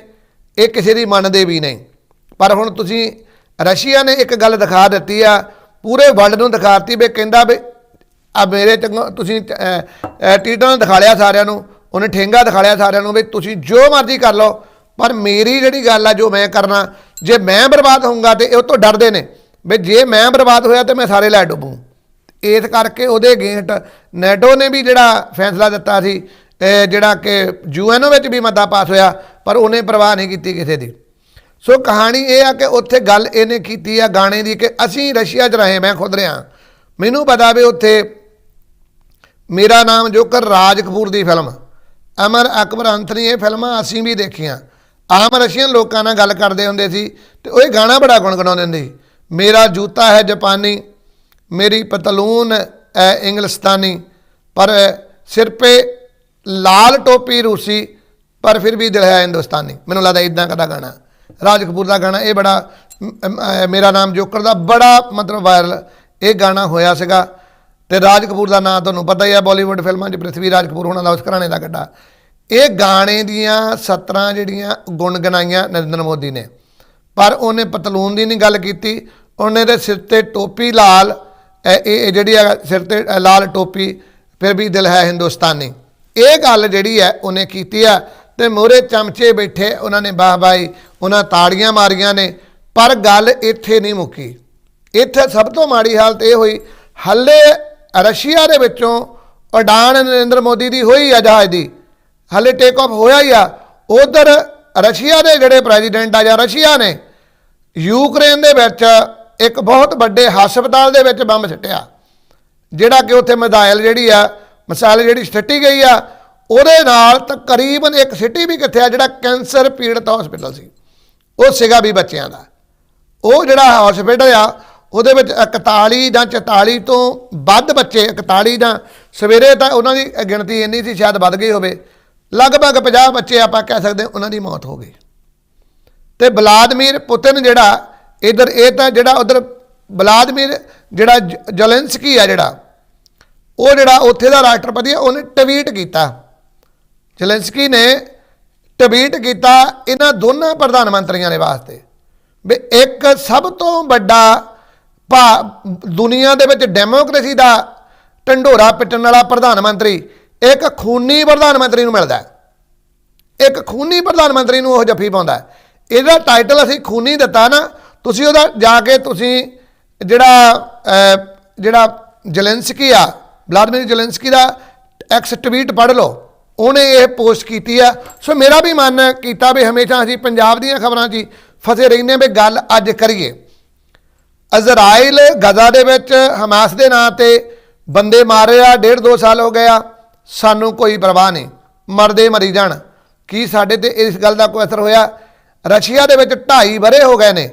ਇਹ ਕਿਸੇ ਦੀ ਮੰਨਦੇ ਵੀ ਨਹੀਂ। ਪਰ ਹੁਣ ਤੁਸੀਂ ਰਸ਼ੀਆ ਨੇ ਇੱਕ ਗੱਲ ਦਿਖਾ ਦਿੱਤੀ ਆ, ਪੂਰੇ ਵਰਲਡ ਨੂੰ ਦਿਖਾਤੀ ਵੀ ਕਹਿੰਦਾ ਵੀ ਆ ਮੇਰੇ ਚੰਗਾ ਤੁਸੀਂ ਟੀਟਾਂ ਦਿਖਾ ਲਿਆ ਸਾਰਿਆਂ ਨੂੰ, ਉਹਨੇ ਠੇਂਗਾ ਦਿਖਾ ਲਿਆ ਸਾਰਿਆਂ ਨੂੰ ਵੀ ਤੁਸੀਂ ਜੋ ਮਰਜ਼ੀ ਕਰ ਲਓ, ਪਰ ਮੇਰੀ ਜਿਹੜੀ ਗੱਲ ਆ ਜੋ ਮੈਂ ਕਰਨਾ, ਜੇ ਮੈਂ ਬਰਬਾਦ ਹੋਊਂਗਾ ਤੇ ਇਹ ਉਹ ਤੋਂ ਡਰਦੇ ਨੇ, ਵੀ ਜੇ ਮੈਂ ਬਰਬਾਦ ਹੋਇਆ ਤੇ ਮੈਂ ਸਾਰੇ ਲੈ ਡੁੱਬੂ। ਇਸ ਕਰਕੇ ਉਹਦੇ ਅਗੇਂਸਟ ਨੈਟੋ ਨੇ ਵੀ ਜਿਹੜਾ ਫੈਸਲਾ ਦਿੱਤਾ ਸੀ ਜਿਹੜਾ ਕਿ ਯੂਐਨਓ ਵਿੱਚ ਵੀ ਮਤਾ ਪਾਸ ਹੋਇਆ, ਪਰ ਉਹਨੇ ਪਰਵਾਹ ਨਹੀਂ ਕੀਤੀ ਕਿਸੇ ਦੀ। ਸੋ ਕਹਾਣੀ ਇਹ ਆ ਕਿ ਉੱਥੇ ਗੱਲ ਇਹਨੇ ਕੀਤੀ ਆ ਗਾਣੇ ਦੀ ਕਿ ਅਸੀਂ ਰਸ਼ੀਆ 'ਚ ਰਹੇ, ਮੈਂ ਖੁਦ ਰਿਹਾ। ਮੈਨੂੰ ਪਤਾ ਵੀ ਉੱਥੇ ਮੇਰਾ ਨਾਮ ਜੋਕਰ ਰਾਜ ਕਪੂਰ ਦੀ ਫਿਲਮ। ਅਮਰ ਅਕਬਰ ਅੰਥਨੀ ਇਹ ਫਿਲਮਾਂ ਅਸੀਂ ਵੀ ਦੇਖੀਆਂ। ਆਮ ਰਸ਼ੀਅਨ ਲੋਕਾਂ ਨਾਲ ਗੱਲ ਕਰਦੇ ਹੁੰਦੇ ਸੀ, ਤੇ ਉਹ ਇਹ ਗਾਣਾ ਬੜਾ ਗੁਣਗੁਣਾਉਂਦੇ ਹੁੰਦੇ ਸੀ। ਮੇਰਾ ਜੂਤਾ ਹੈ ਜਾਪਾਨੀ ਮੇਰੀ ਪਤਲੂਨ ਹੈ ਇੰਗਲਿਸਤਾਨੀ, ਪਰ ਸਿਰ ਪੇ ਲਾਲ ਟੋਪੀ ਰੂਸੀ, ਪਰ ਫਿਰ ਵੀ ਦਿਲ ਹੈ ਹਿੰਦੁਸਤਾਨੀ। ਮੈਨੂੰ ਲੱਗਦਾ ਇਦਾਂ ਕਦਾ ਗਾਣਾ। ਰਾਜ ਕਪੂਰ ਦਾ ਗਾਣਾ, ਇਹ ਬੜਾ ਮੇਰਾ ਨਾਮ ਜੋਕਰ ਦਾ ਬੜਾ ਮਤਲਬ ਵਾਇਰਲ ਇਹ ਗਾਣਾ ਹੋਇਆ ਸੀਗਾ। ਤੇ ਰਾਜ ਕਪੂਰ ਦਾ ਨਾਮ ਤੁਹਾਨੂੰ ਪਤਾ ਹੀ ਹੈ ਬਾਲੀਵੁੱਡ ਫਿਲਮਾਂ 'ਚ ਪ੍ਰਿਥਵੀ ਰਾਜ ਕਪੂਰ ਹੋਣਾ ਦਾ ਉਸ ਘਰਾਣੇ ਦਾ ਗੱਡਾ। ਇਹ ਗਾਣੇ ਦੀਆਂ 17 ਜਿਹੜੀਆਂ ਗੁਣਗਣਾਈਆਂ ਨਰਿੰਦਰ ਮੋਦੀ ਨੇ। ਪਰ ਉਹਨੇ ਪਤਲੂਨ ਦੀ ਨਹੀਂ ਗੱਲ ਕੀਤੀ, ਉਹਨੇ ਦੇ ਸਿਰ ਤੇ ਟੋਪੀ ਲਾਲ ਇਹ ਇਹ ਜਿਹੜੀ ਆ ਸਿਰ ਤੇ ਲਾਲ ਟੋਪੀ, ਫਿਰ ਵੀ ਦਿਲ ਹੈ ਹਿੰਦੁਸਤਾਨੀ। ਇਹ ਗੱਲ ਜਿਹੜੀ ਹੈ, ਉਹਨੇ ਕੀਤੀ ਆ ਤੇ ਮੋਰੇ ਚਮਚੇ ਬੈਠੇ ਉਹਨਾਂ ਨੇ ਵਾਹ ਬਾਈ ਉਹਨਾਂ ਤਾੜੀਆਂ ਮਾਰੀਆਂ ਨੇ, ਪਰ ਗੱਲ ਇੱਥੇ ਨਹੀਂ ਮੁੱਕੀ। ਇੱਥੇ ਸਭ ਤੋਂ ਮਾੜੀ ਹਾਲਤ ਇਹ ਹੋਈ, ਹੱਲੇ ਰਸ਼ੀਆ ਦੇ ਵਿੱਚੋਂ ਉਡਾਨ ਨਰਿੰਦਰ ਮੋਦੀ ਦੀ ਹੋਈ ਆ ਜਹਾਜ਼ ਦੀ, ਹੱਲੇ ਟੇਕ ਆਫ ਹੋਇਆ ਹੀ ਆ। ਉਧਰ ਰਸ਼ੀਆ ਦੇ ਜਿਹੜੇ ਪ੍ਰੈਜ਼ੀਡੈਂਟ ਆ ਜਾਂ ਰਸ਼ੀਆ ਨੇ, ਯੂਕਰੇਨ ਦੇ ਵਿੱਚ ਇੱਕ ਬਹੁਤ ਵੱਡੇ ਹਸਪਤਾਲ ਦੇ ਵਿੱਚ ਬੰਬ ਸਿੱਟਿਆ, ਜਿਹੜਾ ਕਿ ਉੱਥੇ ਮਿਜ਼ਾਈਲ ਜਿਹੜੀ ਆ ਮਿਸਾਈਲ ਜਿਹੜੀ ਸਿੱਟੀ ਗਈ ਆ, ਉਹਦੇ ਨਾਲ ਤਕਰੀਬਨ ਇੱਕ ਸਿਟੀ ਵੀ ਕਿੱਥੇ ਆ, ਜਿਹੜਾ ਕੈਂਸਰ ਪੀੜਤ ਹਸਪੀਟਲ ਸੀ। ਉਹ ਸੀਗਾ ਵੀ ਬੱਚਿਆਂ ਦਾ। ਉਹ ਜਿਹੜਾ ਹਸਪੀਟਲ ਆ, ਉਹਦੇ ਵਿੱਚ 41 ਜਾਂ 44 ਤੋਂ ਵੱਧ ਬੱਚੇ 41 ਜਾਂ ਸਵੇਰੇ ਤਾਂ ਉਹਨਾਂ ਦੀ ਗਿਣਤੀ ਇੰਨੀ ਸੀ, ਸ਼ਾਇਦ ਵੱਧ ਗਈ ਹੋਵੇ। ਲਗਭਗ 50 ਬੱਚੇ ਆਪਾਂ ਕਹਿ ਸਕਦੇ ਉਹਨਾਂ ਦੀ ਮੌਤ ਹੋ ਗਈ। ਤੇ ਵਲਾਦਮੀਰ ਪੁਤਿਨ ਜਿਹੜਾ ਇਧਰ ਇਹ ਤਾਂ ਜਿਹੜਾ ਉਧਰ ਵਲਾਦਮੀਰ ਜਿਹੜਾ ਜ- ਜ਼ੈਲੈਂਸਕੀ ਆ ਜਿਹੜਾ, ਉਹ ਜਿਹੜਾ ਉੱਥੇ ਦਾ ਰਾਸ਼ਟਰਪਤੀ ਆ, ਉਹਨੇ ਟਵੀਟ ਕੀਤਾ। ਜ਼ੈਲੈਂਸਕੀ ਨੇ ਟਵੀਟ ਕੀਤਾ ਇਹਨਾਂ ਦੋਨਾਂ ਪ੍ਰਧਾਨ ਮੰਤਰੀਆਂ ਦੇ ਵਾਸਤੇ ਵੀ ਇੱਕ ਸਭ ਤੋਂ ਵੱਡਾ ਭਾ, ਦੁਨੀਆ ਦੇ ਵਿੱਚ ਡੈਮੋਕ੍ਰੇਸੀ ਦਾ ਢੰਡੋਰਾ ਪਿੱਟਣ ਵਾਲਾ ਪ੍ਰਧਾਨ ਮੰਤਰੀ, ਇੱਕ ਖੂਨੀ ਪ੍ਰਧਾਨ ਮੰਤਰੀ ਨੂੰ ਮਿਲਦਾ ਇੱਕ ਖੂਨੀ ਪ੍ਰਧਾਨ ਮੰਤਰੀ ਨੂੰ ਉਹ ਜੱਫੀ ਪਾਉਂਦਾ ਇਹਦਾ ਟਾਈਟਲ ਅਸੀਂ ਖੂਨੀ ਦਿੱਤਾ ਨਾ ਤੁਸੀਂ ਉਹਦਾ ਜਾ ਕੇ ਤੁਸੀਂ ਜਿਹੜਾ ਜਿਹੜਾ ਜ਼ੈਲੈਂਸਕੀ ਆ, ਵਲਾਦੀਮੀਰ ਜ਼ੈਲੈਂਸਕੀ ਦਾ ਐਕਸ ਟਵੀਟ ਪੜ੍ਹ ਲਓ, ਉਹਨੇ ਇਹ ਪੋਸਟ ਕੀਤੀ ਆ। ਸੋ ਮੇਰਾ ਵੀ ਮਨ ਕੀਤਾ ਵੀ ਹਮੇਸ਼ਾ ਅਸੀਂ ਪੰਜਾਬ ਦੀਆਂ ਖਬਰਾਂ 'ਚ ਹੀ ਫਸੇ ਰਹਿੰਦੇ ਵੀ ਗੱਲ ਅੱਜ ਕਰੀਏ। ਅਜ਼ਰਾਈਲ ਗਜ਼ਾ ਦੇ ਵਿੱਚ ਹਮਾਸ ਦੇ ਨਾਂ ਤੇ ਬੰਦੇ ਮਾਰੇ ਆ, ਡੇਢ ਦੋ ਸਾਲ ਹੋ ਗਏ ਆ, ਸਾਨੂੰ ਕੋਈ ਪਰਵਾਹ ਨਹੀਂ, ਮਰਦੇ ਮਰੀ ਜਾਣ। ਕੀ ਸਾਡੇ ਤੇ ਇਸ ਗੱਲ ਦਾ ਕੋਈ ਅਸਰ ਹੋਇਆ? ਰਸ਼ੀਆ ਦੇ ਵਿੱਚ 2.5 ਬਰੇ ਹੋ ਗਏ ਨੇ।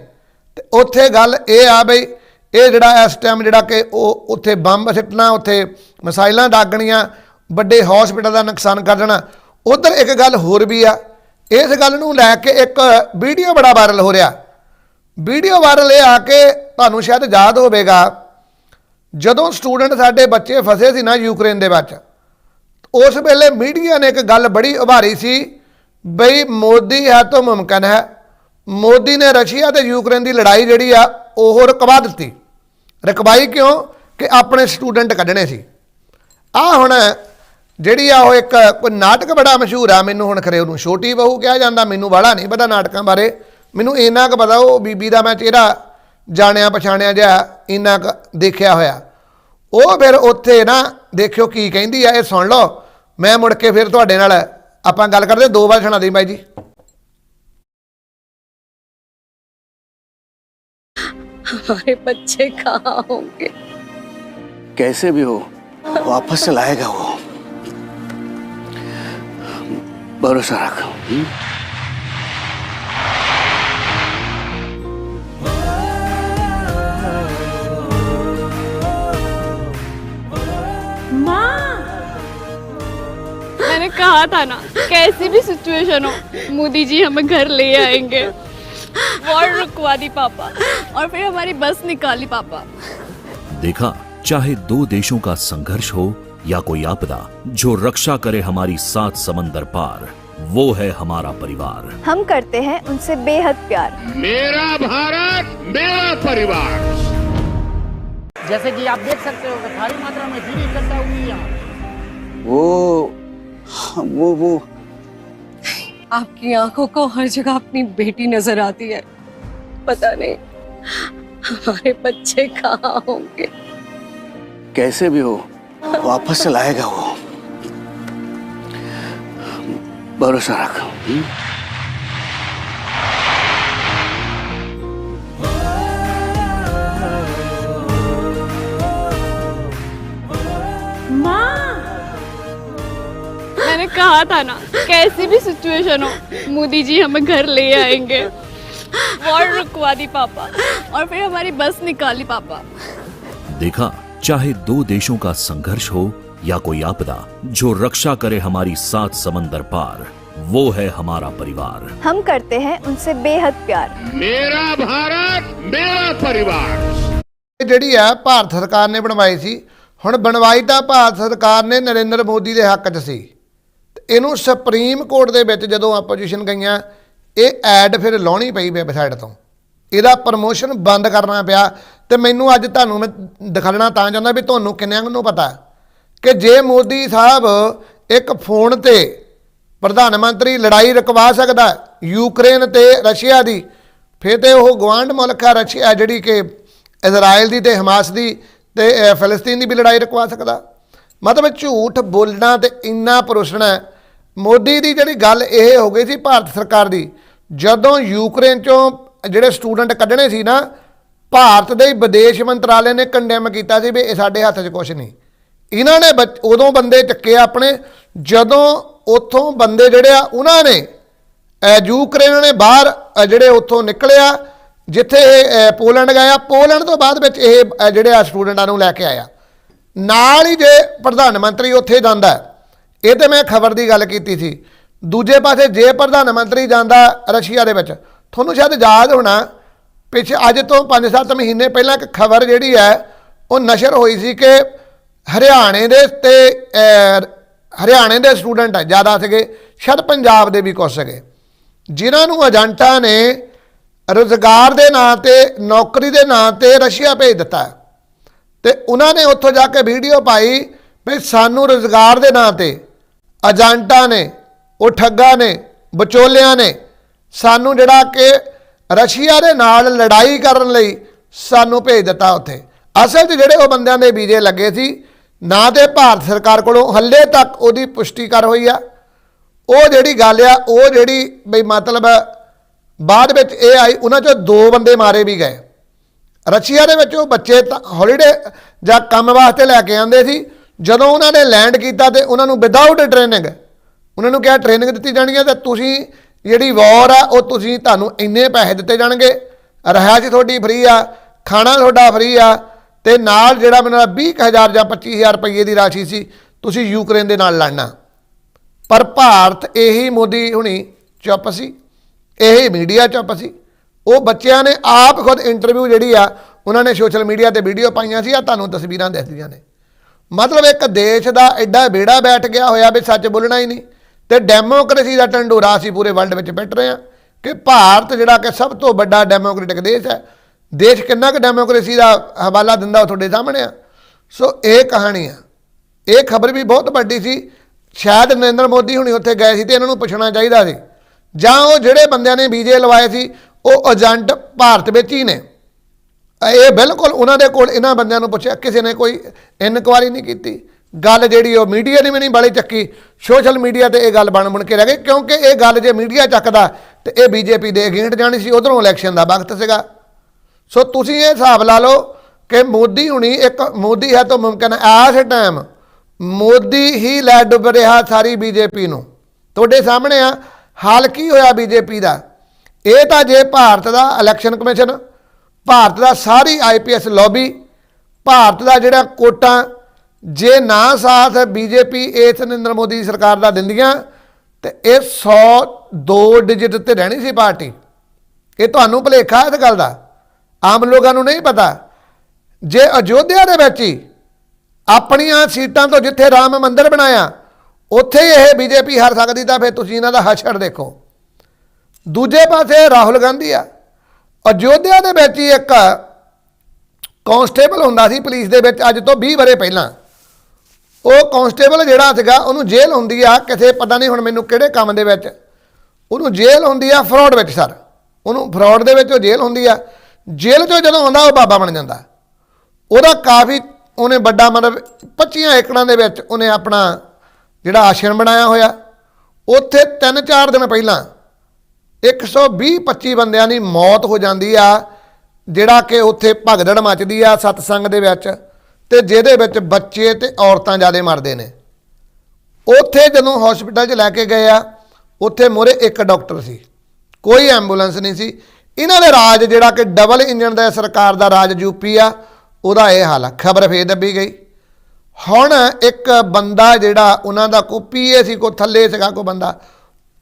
ਤੇ ਉੱਥੇ ਗੱਲ ਇਹ ਆ ਬਈ, ਇਹ ਜਿਹੜਾ ਇਸ ਟਾਈਮ ਜਿਹੜਾ ਕਿ ਉਹ ਉੱਥੇ ਬੰਬ ਸਿੱਟਣਾ, ਉੱਥੇ ਮਿਸਾਈਲਾਂ ਦਾਗਣੀਆਂ ਵੱਡੇ ਹਸਪੀਟਲ ਦਾ ਨੁਕਸਾਨ ਕਰ ਦੇਣਾ। ਉਧਰ ਇੱਕ ਗੱਲ ਹੋਰ ਵੀ ਆ, ਇਸ ਗੱਲ ਨੂੰ ਲੈ ਕੇ ਇੱਕ ਵੀਡੀਓ ਬੜਾ ਵਾਇਰਲ ਹੋ ਰਿਹਾ। ਵੀਡੀਓ ਵਾਇਰਲ ਇਹ ਆ ਕੇ ਤੁਹਾਨੂੰ ਸ਼ਾਇਦ ਯਾਦ ਹੋਵੇਗਾ, ਜਦੋਂ ਸਟੂਡੈਂਟ ਸਾਡੇ ਬੱਚੇ ਫਸੇ ਸੀ ਨਾ ਯੂਕਰੇਨ ਦੇ ਵਿੱਚ, ਉਸ ਵੇਲੇ ਮੀਡੀਆ ਨੇ ਇੱਕ ਗੱਲ ਬੜੀ ਉਭਾਰੀ ਸੀ, ਬਈ ਮੋਦੀ ਹੈ ਤਾਂ ਮੁਮਕਨ ਹੈ। ਮੋਦੀ ਨੇ ਰਸ਼ੀਆ ਤੇ ਯੂਕਰੇਨ ਦੀ ਲੜਾਈ ਜਿਹੜੀ ਆ, ਉਹ ਰੁਕਵਾ ਦਿੱਤੀ। ਰੁਕਵਾਈ ਕਿਉਂ? ਕਿ ਆਪਣੇ ਸਟੂਡੈਂਟ ਕੱਢਣੇ ਸੀ। ਆ ਹੁਣ ਜਿਹੜੀ ਆ, ਉਹ ਇੱਕ ਕੋਈ ਨਾਟਕ ਬੜਾ ਮਸ਼ਹੂਰ ਆ, ਮੈਨੂੰ ਹੁਣ ਖਰੇ ਉਹਨੂੰ ਛੋਟੀ ਬਹੂ ਕਿਹਾ ਜਾਂਦਾ, ਮੈਨੂੰ ਬੜਾ ਨਹੀਂ ਪਤਾ ਨਾਟਕਾਂ ਬਾਰੇ। ਮੈਨੂੰ ਇੰਨਾ ਕੁ ਪਤਾ, ਉਹ ਬੀਬੀ ਦਾ ਮੈਂ ਚਿਹਰਾ ਜਾਣਿਆ, ਪਛਾਣਿਆ ਜਿਹਾ ਇੰਨਾ ਕੁ ਦੇਖਿਆ ਹੋਇਆ। ਉਹ ਫਿਰ ਉੱਥੇ ਨਾ ਦੇਖਿਓ ਕੀ ਕਹਿੰਦੀ ਆ, ਇਹ ਸੁਣ ਲਓ। ਮੈਂ ਮੁੜ ਕੇ ਫਿਰ ਤੁਹਾਡੇ ਨਾਲ ਆਪਾਂ ਗੱਲ ਕਰਦੇ, ਦੋ ਵਾਰ ਸੁਣਾ ਦੇ ਬਾਈ ਜੀ। हमारे बच्चे कहाँ होंगे? कैसे भी हो वापस से लाएगा वो। भरोसा रख? मैंने कहा था ना कैसी भी सिचुएशन हो मोदी जी हमें घर ले आएँगे। वॉर रुकवा दी पापा। और फिर हमारी बस निकाली पापा। देखा चाहे दो देशों का संघर्ष हो या कोई आपदा जो रक्षा करे हमारी सात समंदर पार वो है हमारा परिवार। हम करते हैं उनसे बेहद प्यार। मेरा भारत मेरा परिवार। जैसे कि आप देख सकते हो कि भारी मात्रा में भीड़ इकट्ठा हुई यहाँ। वो हाँ, वो वो आपकी आँखों को हर जगह अपनी बेटी नज़र आती है। पता नहीं, हमारे बच्चे कहाँ होंगे। कैसे भी हो, वापस लाएगा वो। भरोसा रख। मैंने कहा था ना कैसी भी सिचुएशन हो मोदी जी हमें घर ले आएंगे वॉर रुकवा दी पापा और फिर हमारी बस निकाली पापा देखा चाहे दो देशों का संघर्ष हो या कोई आपदा जो रक्षा करे हमारी सात समंदर पार वो है हमारा परिवार हम करते हैं उनसे बेहद प्यार मेरा भारत मेरा परिवार ਇਹ ਜਿਹੜੀ ਆ ਭਾਰਤ ਸਰਕਾਰ ਨੇ ਬਣਵਾਈ ਸੀ ਹੁਣ ਬਣਵਾਈ ਤਾਂ ਭਾਰਤ ਸਰਕਾਰ ਨੇ ਨਰਿੰਦਰ ਮੋਦੀ ਦੇ ਹੱਕ 'ਚ ਸੀ ਤੇ ਇਹਨੂੰ ਸੁਪਰੀਮ ਕੋਰਟ ਦੇ ਵਿੱਚ ਜਦੋਂ ਆਪੋਜੀਸ਼ਨ ਗਈਆਂ ਇਹ ਐਡ ਫਿਰ ਲਾਉਣੀ ਪਈ ਵੈਬਸਾਈਟ ਤੋਂ। ਇਹਦਾ ਪ੍ਰਮੋਸ਼ਨ ਬੰਦ ਕਰਨਾ ਪਿਆ ਤੇ ਮੈਨੂੰ ਅੱਜ ਤੁਹਾਨੂੰ ਮੈਂ ਦਿਖਾਉਣਾ ਤਾਂ ਚਾਹੁੰਦਾ ਵੀ ਤੁਹਾਨੂੰ ਕਿੰਨਿਆਂ ਨੂੰ ਪਤਾ ਕਿ ਜੇ ਮੋਦੀ ਸਾਹਿਬ ਇੱਕ ਫੋਨ ਤੇ ਪ੍ਰਧਾਨ ਮੰਤਰੀ ਲੜਾਈ ਰਕਵਾ ਸਕਦਾ ਯੂਕਰੇਨ ਤੇ ਰਸ਼ੀਆ ਦੀ ਫਿਰ ਤੇ ਉਹ ਗਵਾਂਢ ਮੁਲਕ ਹੈ ਰਸ਼ੀਆ ਜਿਹੜੀ ਕਿ ਇਜ਼ਰਾਈਲ ਦੀ ਤੇ ਹਮਾਸ ਦੀ ਤੇ ਅ, ਦੀ ਵੀ ਲੜਾਈ ਰਕਵਾ ਸਕਦਾ। ਮਤਲਬ ਝੂਠ ਬੋਲਣਾ ਤੇ ਇੰਨਾ ਪਰੋਸਣਾ ਮੋਦੀ ਦੀ ਜਿਹੜੀ ਗੱਲ ਇਹ ਹੋ ਗਈ ਸੀ ਭਾਰਤ ਸਰਕਾਰ ਦੀ, ਜਦੋਂ ਯੂਕਰੇਨ ਚੋਂ ਜਿਹੜੇ ਸਟੂਡੈਂਟ ਕੱਢਣੇ ਸੀ ਨਾ, ਭਾਰਤ ਦੇ ਵਿਦੇਸ਼ ਮੰਤਰਾਲੇ ਨੇ ਕੰਡੈਮ ਕੀਤਾ ਸੀ ਵੀ ਇਹ ਸਾਡੇ ਹੱਥ 'ਚ ਕੁਝ ਨਹੀਂ। ਇਹਨਾਂ ਨੇ ਬੱਚ- ਉਦੋਂ ਬੰਦੇ ਚੱਕੇ ਆਪਣੇ, ਜਦੋਂ ਉੱਥੋਂ ਬੰਦੇ ਜਿਹੜੇ ਆ, ਉਹਨਾਂ ਨੇ ਯੂਕਰੇਨ ਨੇ ਬਾਹਰ ਜਿਹੜੇ ਉੱਥੋਂ ਨਿਕਲਿਆ, ਜਿੱਥੇ ਇਹ ਪੋਲੈਂਡ ਗਿਆ ਪੋਲੈਂਡ ਤੋਂ ਬਾਅਦ ਵਿੱਚ ਇਹ ਜਿਹੜੇ ਆ ਸਟੂਡੈਂਟਾਂ ਨੂੰ ਲੈ ਕੇ ਆਇਆ। ਨਾਲ ਹੀ ਜੇ ਪ੍ਰਧਾਨ ਮੰਤਰੀ ਉੱਥੇ ਜਾਂਦਾ ਇਹ ਤੇ ਮੈਂ ਖਬਰ ਦੀ ਗੱਲ ਕੀਤੀ ਸੀ ਦੂਜੇ ਪਾਸੇ ਜੇ ਪ੍ਰਧਾਨ ਮੰਤਰੀ ਜਾਂਦਾ ਰਸ਼ੀਆ ਦੇ ਵਿੱਚ, ਤੁਹਾਨੂੰ ਸ਼ਾਇਦ ਯਾਦ ਹੋਣਾ, ਪਿੱਛੇ ਅੱਜ ਤੋਂ 5-7 ਮਹੀਨੇ ਪਹਿਲਾਂ ਇੱਕ ਖਬਰ ਜਿਹੜੀ ਹੈ, ਉਹ ਨਸ਼ਰ ਹੋਈ ਸੀ ਕਿ ਹਰਿਆਣੇ ਦੇ ਤੇ ਹਰਿਆਣੇ ਦੇ ਸਟੂਡੈਂਟ ਜ਼ਿਆਦਾ ਸੀਗੇ, ਸ਼ਾਇਦ ਪੰਜਾਬ ਦੇ ਵੀ ਕੁਛ ਸੀਗੇ ਜਿਨ੍ਹਾਂ ਨੂੰ ਏਜੰਟਾਂ ਨੇ ਰੋਜ਼ਗਾਰ ਦੇ ਨਾਂ ਤੇ, ਨੌਕਰੀ ਦੇ ਨਾਂ ਤੇ ਰਸ਼ੀਆ ਭੇਜ ਦਿੱਤਾ ਹੈ। ਤੇ ਉਹਨਾਂ ਨੇ ਉੱਥੋਂ ਜਾ ਕੇ ਵੀਡੀਓ ਪਾਈ ਵੀ ਸਾਨੂੰ ਰੋਜ਼ਗਾਰ ਦੇ ਨਾਂ ਤੇ ਏਜੰਟਾਂ ਨੇ ਉਹ ਠੱਗਾਂ ਨੇ, ਵਿਚੋਲਿਆਂ ਨੇ ਸਾਨੂੰ ਜਿਹੜਾ ਕਿ ਰਸ਼ੀਆ ਦੇ ਨਾਲ ਲੜਾਈ ਕਰਨ ਲਈ ਸਾਨੂੰ ਭੇਜ ਦਿੱਤਾ ਉੱਥੇ। ਅਸਲ 'ਚ ਜਿਹੜੇ ਉਹ ਬੰਦਿਆਂ ਦੇ ਵੀਜ਼ੇ ਲੱਗੇ ਸੀ, ਨਾ ਤੇ ਭਾਰਤ ਸਰਕਾਰ ਕੋਲੋਂ ਹੱਲੇ ਤੱਕ ਉਹਦੀ ਪੁਸ਼ਟੀ ਕਰ ਹੋਈ ਆ। ਉਹ ਜਿਹੜੀ ਗੱਲ ਆ, ਉਹ ਜਿਹੜੀ ਬਈ ਮਤਲਬ ਬਾਅਦ ਵਿੱਚ ਇਹ ਆਈ, ਉਹਨਾਂ ਚੋਂ ਦੋ ਬੰਦੇ ਮਾਰੇ ਵੀ ਗਏ। ਰਸ਼ੀਆ ਦੇ ਵਿੱਚ ਉਹ ਬੱਚੇ ਤਾਂ ਹੌਲੀਡੇ ਜਾਂ ਕੰਮ ਵਾਸਤੇ ਲੈ ਕੇ ਆਉਂਦੇ ਸੀ ਜਦੋਂ ਉਹਨਾਂ ਨੇ ਲੈਂਡ ਕੀਤਾ ਤੇ ਉਹਨਾਂ ਨੂੰ ਵਿਦਆਊਟ ਟ੍ਰੇਨਿੰਗ ਉਹਨਾਂ ਨੂੰ ਕਿਹਾ ਟ੍ਰੇਨਿੰਗ ਦਿੱਤੀ ਜਾਣੀ ਹੈ ਤੇ ਤੁਸੀਂ ਜਿਹੜੀ ਵਾਰ ਆ, ਉਹ ਤੁਸੀਂ ਤੁਹਾਨੂੰ ਇੰਨੇ ਪੈਸੇ ਦਿੱਤੇ ਜਾਣਗੇ। ਰਿਹਾਇਸ਼ ਤੁਹਾਡੀ ਫ੍ਰੀ ਆ, ਖਾਣਾ ਤੁਹਾਡਾ ਫ੍ਰੀ ਆ, ਤੇ ਨਾਲ ਜਿਹੜਾ ਮੈਨੂੰ ਲੱਗਦਾ 20000 ਜਾਂ 25000 ਰੁਪਏ ਦੀ ਰਾਸ਼ੀ ਸੀ, ਤੁਸੀਂ ਯੂਕਰੇਨ ਦੇ ਨਾਲ ਲੜਨਾ। ਪਰ ਭਾਰਤ ਇਹੀ ਮੋਦੀ ਹੁਣੀ ਚੁੱਪ ਸੀ, ਇਹੀ ਮੀਡੀਆ ਚੁੱਪ ਸੀ। ਉਹ ਬੱਚਿਆਂ ਨੇ ਆਪ ਖੁਦ ਇੰਟਰਵਿਊ ਜਿਹੜੀ ਆ, ਉਹਨਾਂ ਨੇ ਸੋਸ਼ਲ ਮੀਡੀਆ ਤੇ ਵੀਡੀਓ ਪਾਈਆਂ ਸੀ ਆ ਤੁਹਾਨੂੰ ਤਸਵੀਰਾਂ ਦਿਖਦੀਆਂ ਨੇ। ਮਤਲਬ ਇੱਕ ਦੇਸ਼ ਦਾ ਐਡਾ ਬੇੜਾ ਬੈਠ ਗਿਆ ਹੋਇਆ ਵੀ ਸੱਚ ਬੋਲਣਾ ਹੀ ਨਹੀਂ। ਤੇ ਡੈਮੋਕ੍ਰੇਸੀ ਦਾ ਢੰਡੋਰਾ ਅਸੀਂ ਪੂਰੇ ਵਰਲਡ ਵਿੱਚ ਪਿੱਟ ਰਹੇ ਹਾਂ ਕਿ ਭਾਰਤ ਜਿਹੜਾ ਕਿ ਸਭ ਤੋਂ ਵੱਡਾ ਡੈਮੋਕ੍ਰੈਟਿਕ ਦੇਸ਼ ਹੈ, ਦੇਸ਼ ਕਿੰਨਾ ਕੁ ਡੈਮੋਕ੍ਰੇਸੀ ਦਾ ਹਵਾਲਾ ਦਿੰਦਾ ਉਹ ਤੁਹਾਡੇ ਸਾਹਮਣੇ ਆ। ਸੋ ਇਹ ਕਹਾਣੀ ਆ। ਇਹ ਖਬਰ ਵੀ ਬਹੁਤ ਵੱਡੀ ਸੀ। ਸ਼ਾਇਦ ਨਰਿੰਦਰ ਮੋਦੀ ਹੁਣੀ ਉੱਥੇ ਗਏ ਸੀ ਤੇ ਇਹਨਾਂ ਨੂੰ ਪੁੱਛਣਾ ਚਾਹੀਦਾ ਸੀ। ਜਾਂ ਉਹ ਜਿਹੜੇ ਬੰਦਿਆਂ ਨੇ ਵੀਜ਼ੇ ਲਵਾਏ ਸੀ, ਉਹ ਏਜੰਟ ਭਾਰਤ ਵਿੱਚ ਹੀ ਨੇ। ਇਹ ਬਿਲਕੁਲ ਉਹਨਾਂ ਦੇ ਕੋਲ ਇਹਨਾਂ ਬੰਦਿਆਂ ਨੂੰ ਪੁੱਛਿਆ, ਕਿਸੇ ਨੇ ਕੋਈ ਇਨਕੁਆਰੀ ਨਹੀਂ ਕੀਤੀ। ਗੱਲ ਜਿਹੜੀ ਉਹ ਮੀਡੀਆ ਨੇ ਵੀ ਨਹੀਂ ਬਾਲੀ ਚੱਕੀ, ਸੋਸ਼ਲ ਮੀਡੀਆ ਤੇ ਇਹ ਗੱਲ ਬਣ ਬਣ ਕੇ ਰਹਿ ਗਈ, ਕਿਉਂਕਿ ਇਹ ਗੱਲ ਜੇ ਮੀਡੀਆ ਚੱਕਦਾ, ਤੇ ਇਹ ਬੀਜੇਪੀ ਦੇ ਅਗੇਂਟ ਜਾਣੀ ਸੀ, ਉਧਰੋਂ ਇਲੈਕਸ਼ਨ ਦਾ ਵਕਤ ਸੀਗਾ। ਸੋ ਤੁਸੀਂ ਇਹ ਹਿਸਾਬ ਲਾ ਲਓ ਕਿ ਮੋਦੀ ਹੁਣੀ ਇੱਕ, ਮੋਦੀ ਹੈ ਤਾਂ ਮੁਮਕਿਨ ਹੈ ਇਸ ਟਾਈਮ ਮੋਦੀ ਹੀ ਲੈ ਡੁੱਬ ਰਿਹਾ ਸਾਰੀ ਬੀਜੇਪੀ ਨੂੰ। ਤੁਹਾਡੇ ਸਾਹਮਣੇ ਆ, ਹਾਲ ਕੀ ਹੋਇਆ ਬੀਜੇਪੀ ਦਾ? ਇਹ ਤਾਂ ਜੇ ਭਾਰਤ ਦਾ ਇਲੈਕਸ਼ਨ ਕਮਿਸ਼ਨ ਭਾਰਤ ਦਾ ਸਾਰੀ ਆਈਪੀਐਸ ਲੌਬੀ, ਭਾਰਤ ਦਾ ਜਿਹੜਾ ਕੋਟਾ, ਜੇ ਨਾ ਸਾਥ ਬੀਜੇਪੀ ਇਸ ਨਰਿੰਦਰ ਮੋਦੀ ਦੀ ਸਰਕਾਰ ਦਾ ਦਿੰਦੀਆਂ, ਤੇ ਇਹ 100 ਦੋ ਡਿਜਿਟ ਤੇ ਰਹਿਣੀ ਸੀ ਪਾਰਟੀ। ਇਹ ਤੁਹਾਨੂੰ ਭੁਲੇਖਾ ਇਸ ਗੱਲ ਦਾ? ਆਮ ਲੋਕਾਂ ਨੂੰ ਨਹੀਂ ਪਤਾ। ਜੇ ਅਯੋਧਿਆ ਦੇ ਵਿੱਚ ਹੀ ਆਪਣੀਆਂ ਸੀਟਾਂ ਤੋਂ ਜਿੱਥੇ ਰਾਮ ਮੰਦਿਰ ਬਣਾਇਆ, ਉੱਥੇ ਹੀ ਇਹ ਬੀਜੇਪੀ ਹਾਰ ਸਕਦੀ ਤਾਂ ਫਿਰ ਤੁਸੀਂ ਇਹਨਾਂ ਦਾ ਹਸ਼ਰ ਦੇਖੋ। ਦੂਜੇ ਪਾਸੇ ਰਾਹੁਲ ਗਾਂਧੀ ਆ। ਅਯੋਧਿਆ ਦੇ ਵਿੱਚ ਹੀ ਇੱਕ ਕਾਂਸਟੇਬਲ ਹੁੰਦਾ ਸੀ ਪੁਲਿਸ ਦੇ ਵਿੱਚ ਅੱਜ ਤੋਂ 20 ਬਰੇ ਪਹਿਲਾਂ। ਉਹ ਕਾਂਸਟੇਬਲ ਜਿਹੜਾ ਸੀਗਾ, ਉਹਨੂੰ ਜੇਲ੍ਹ ਹੁੰਦੀ ਆ ਕਿਸੇ, ਪਤਾ ਨਹੀਂ ਹੁਣ ਮੈਨੂੰ ਕਿਹੜੇ ਕੰਮ ਦੇ ਵਿੱਚ। ਉਹਨੂੰ ਜੇਲ੍ਹ ਹੁੰਦੀ ਆ ਫਰਾਡ ਵਿੱਚ, ਸਰ। ਉਹਨੂੰ ਫਰਾਡ ਦੇ ਵਿੱਚ ਉਹ ਜੇਲ੍ਹ ਹੁੰਦੀ ਆ। ਜੇਲ੍ਹ ਚੋਂ ਜਦੋਂ ਆਉਂਦਾ, ਉਹ ਬਾਬਾ ਬਣ ਜਾਂਦਾ। ਉਹਦਾ ਕਾਫੀ, ਉਹਨੇ ਵੱਡਾ ਮਤਲਬ 25 ਏਕੜਾਂ ਦੇ ਵਿੱਚ ਉਹਨੇ ਆਪਣਾ ਜਿਹੜਾ ਆਸ਼ਰਮ ਬਣਾਇਆ ਹੋਇਆ। ਉੱਥੇ 3-4 ਦਿਨ ਪਹਿਲਾਂ 120 25 ਬੰਦਿਆਂ ਦੀ ਮੌਤ ਹੋ ਜਾਂਦੀ ਆ, ਜਿਹੜਾ ਕਿ ਉੱਥੇ ਭਗਦੜ ਮੱਚਦੀ ਆ ਸਤਸੰਗ ਦੇ ਵਿੱਚ ਤੇ ਜਿਹਦੇ ਵਿੱਚ ਬੱਚੇ ਤੇ ਔਰਤਾਂ ਜ਼ਿਆਦਾ ਮਰਦੇ ਨੇ। ਉੱਥੇ ਜਦੋਂ ਹਸਪੀਟਲ 'ਚ ਲੈ ਕੇ ਗਏ ਆ, ਉੱਥੇ ਮੋਰੇ ਇੱਕ ਡਾਕਟਰ ਸੀ, ਕੋਈ ਐਂਬੂਲੈਂਸ ਨਹੀਂ ਸੀ। ਇਹਨਾਂ ਦੇ ਰਾਜ ਜਿਹੜਾ ਕਿ ਡਬਲ ਇੰਜਨ ਦਾ ਸਰਕਾਰ ਦਾ ਰਾਜ ਯੂਪੀ ਆ, ਉਹਦਾ ਇਹ ਹਾਲ ਆ, ਖਬਰ ਫੇਰ ਦੱਬੀ ਗਈ। ਹੁਣ ਇੱਕ ਬੰਦਾ ਜਿਹੜਾ, ਉਹਨਾਂ ਦਾ ਕੋ ਪੀਏ ਸੀ ਕੋ ਥੱਲੇ ਸੀਗਾ ਕੋ ਬੰਦਾ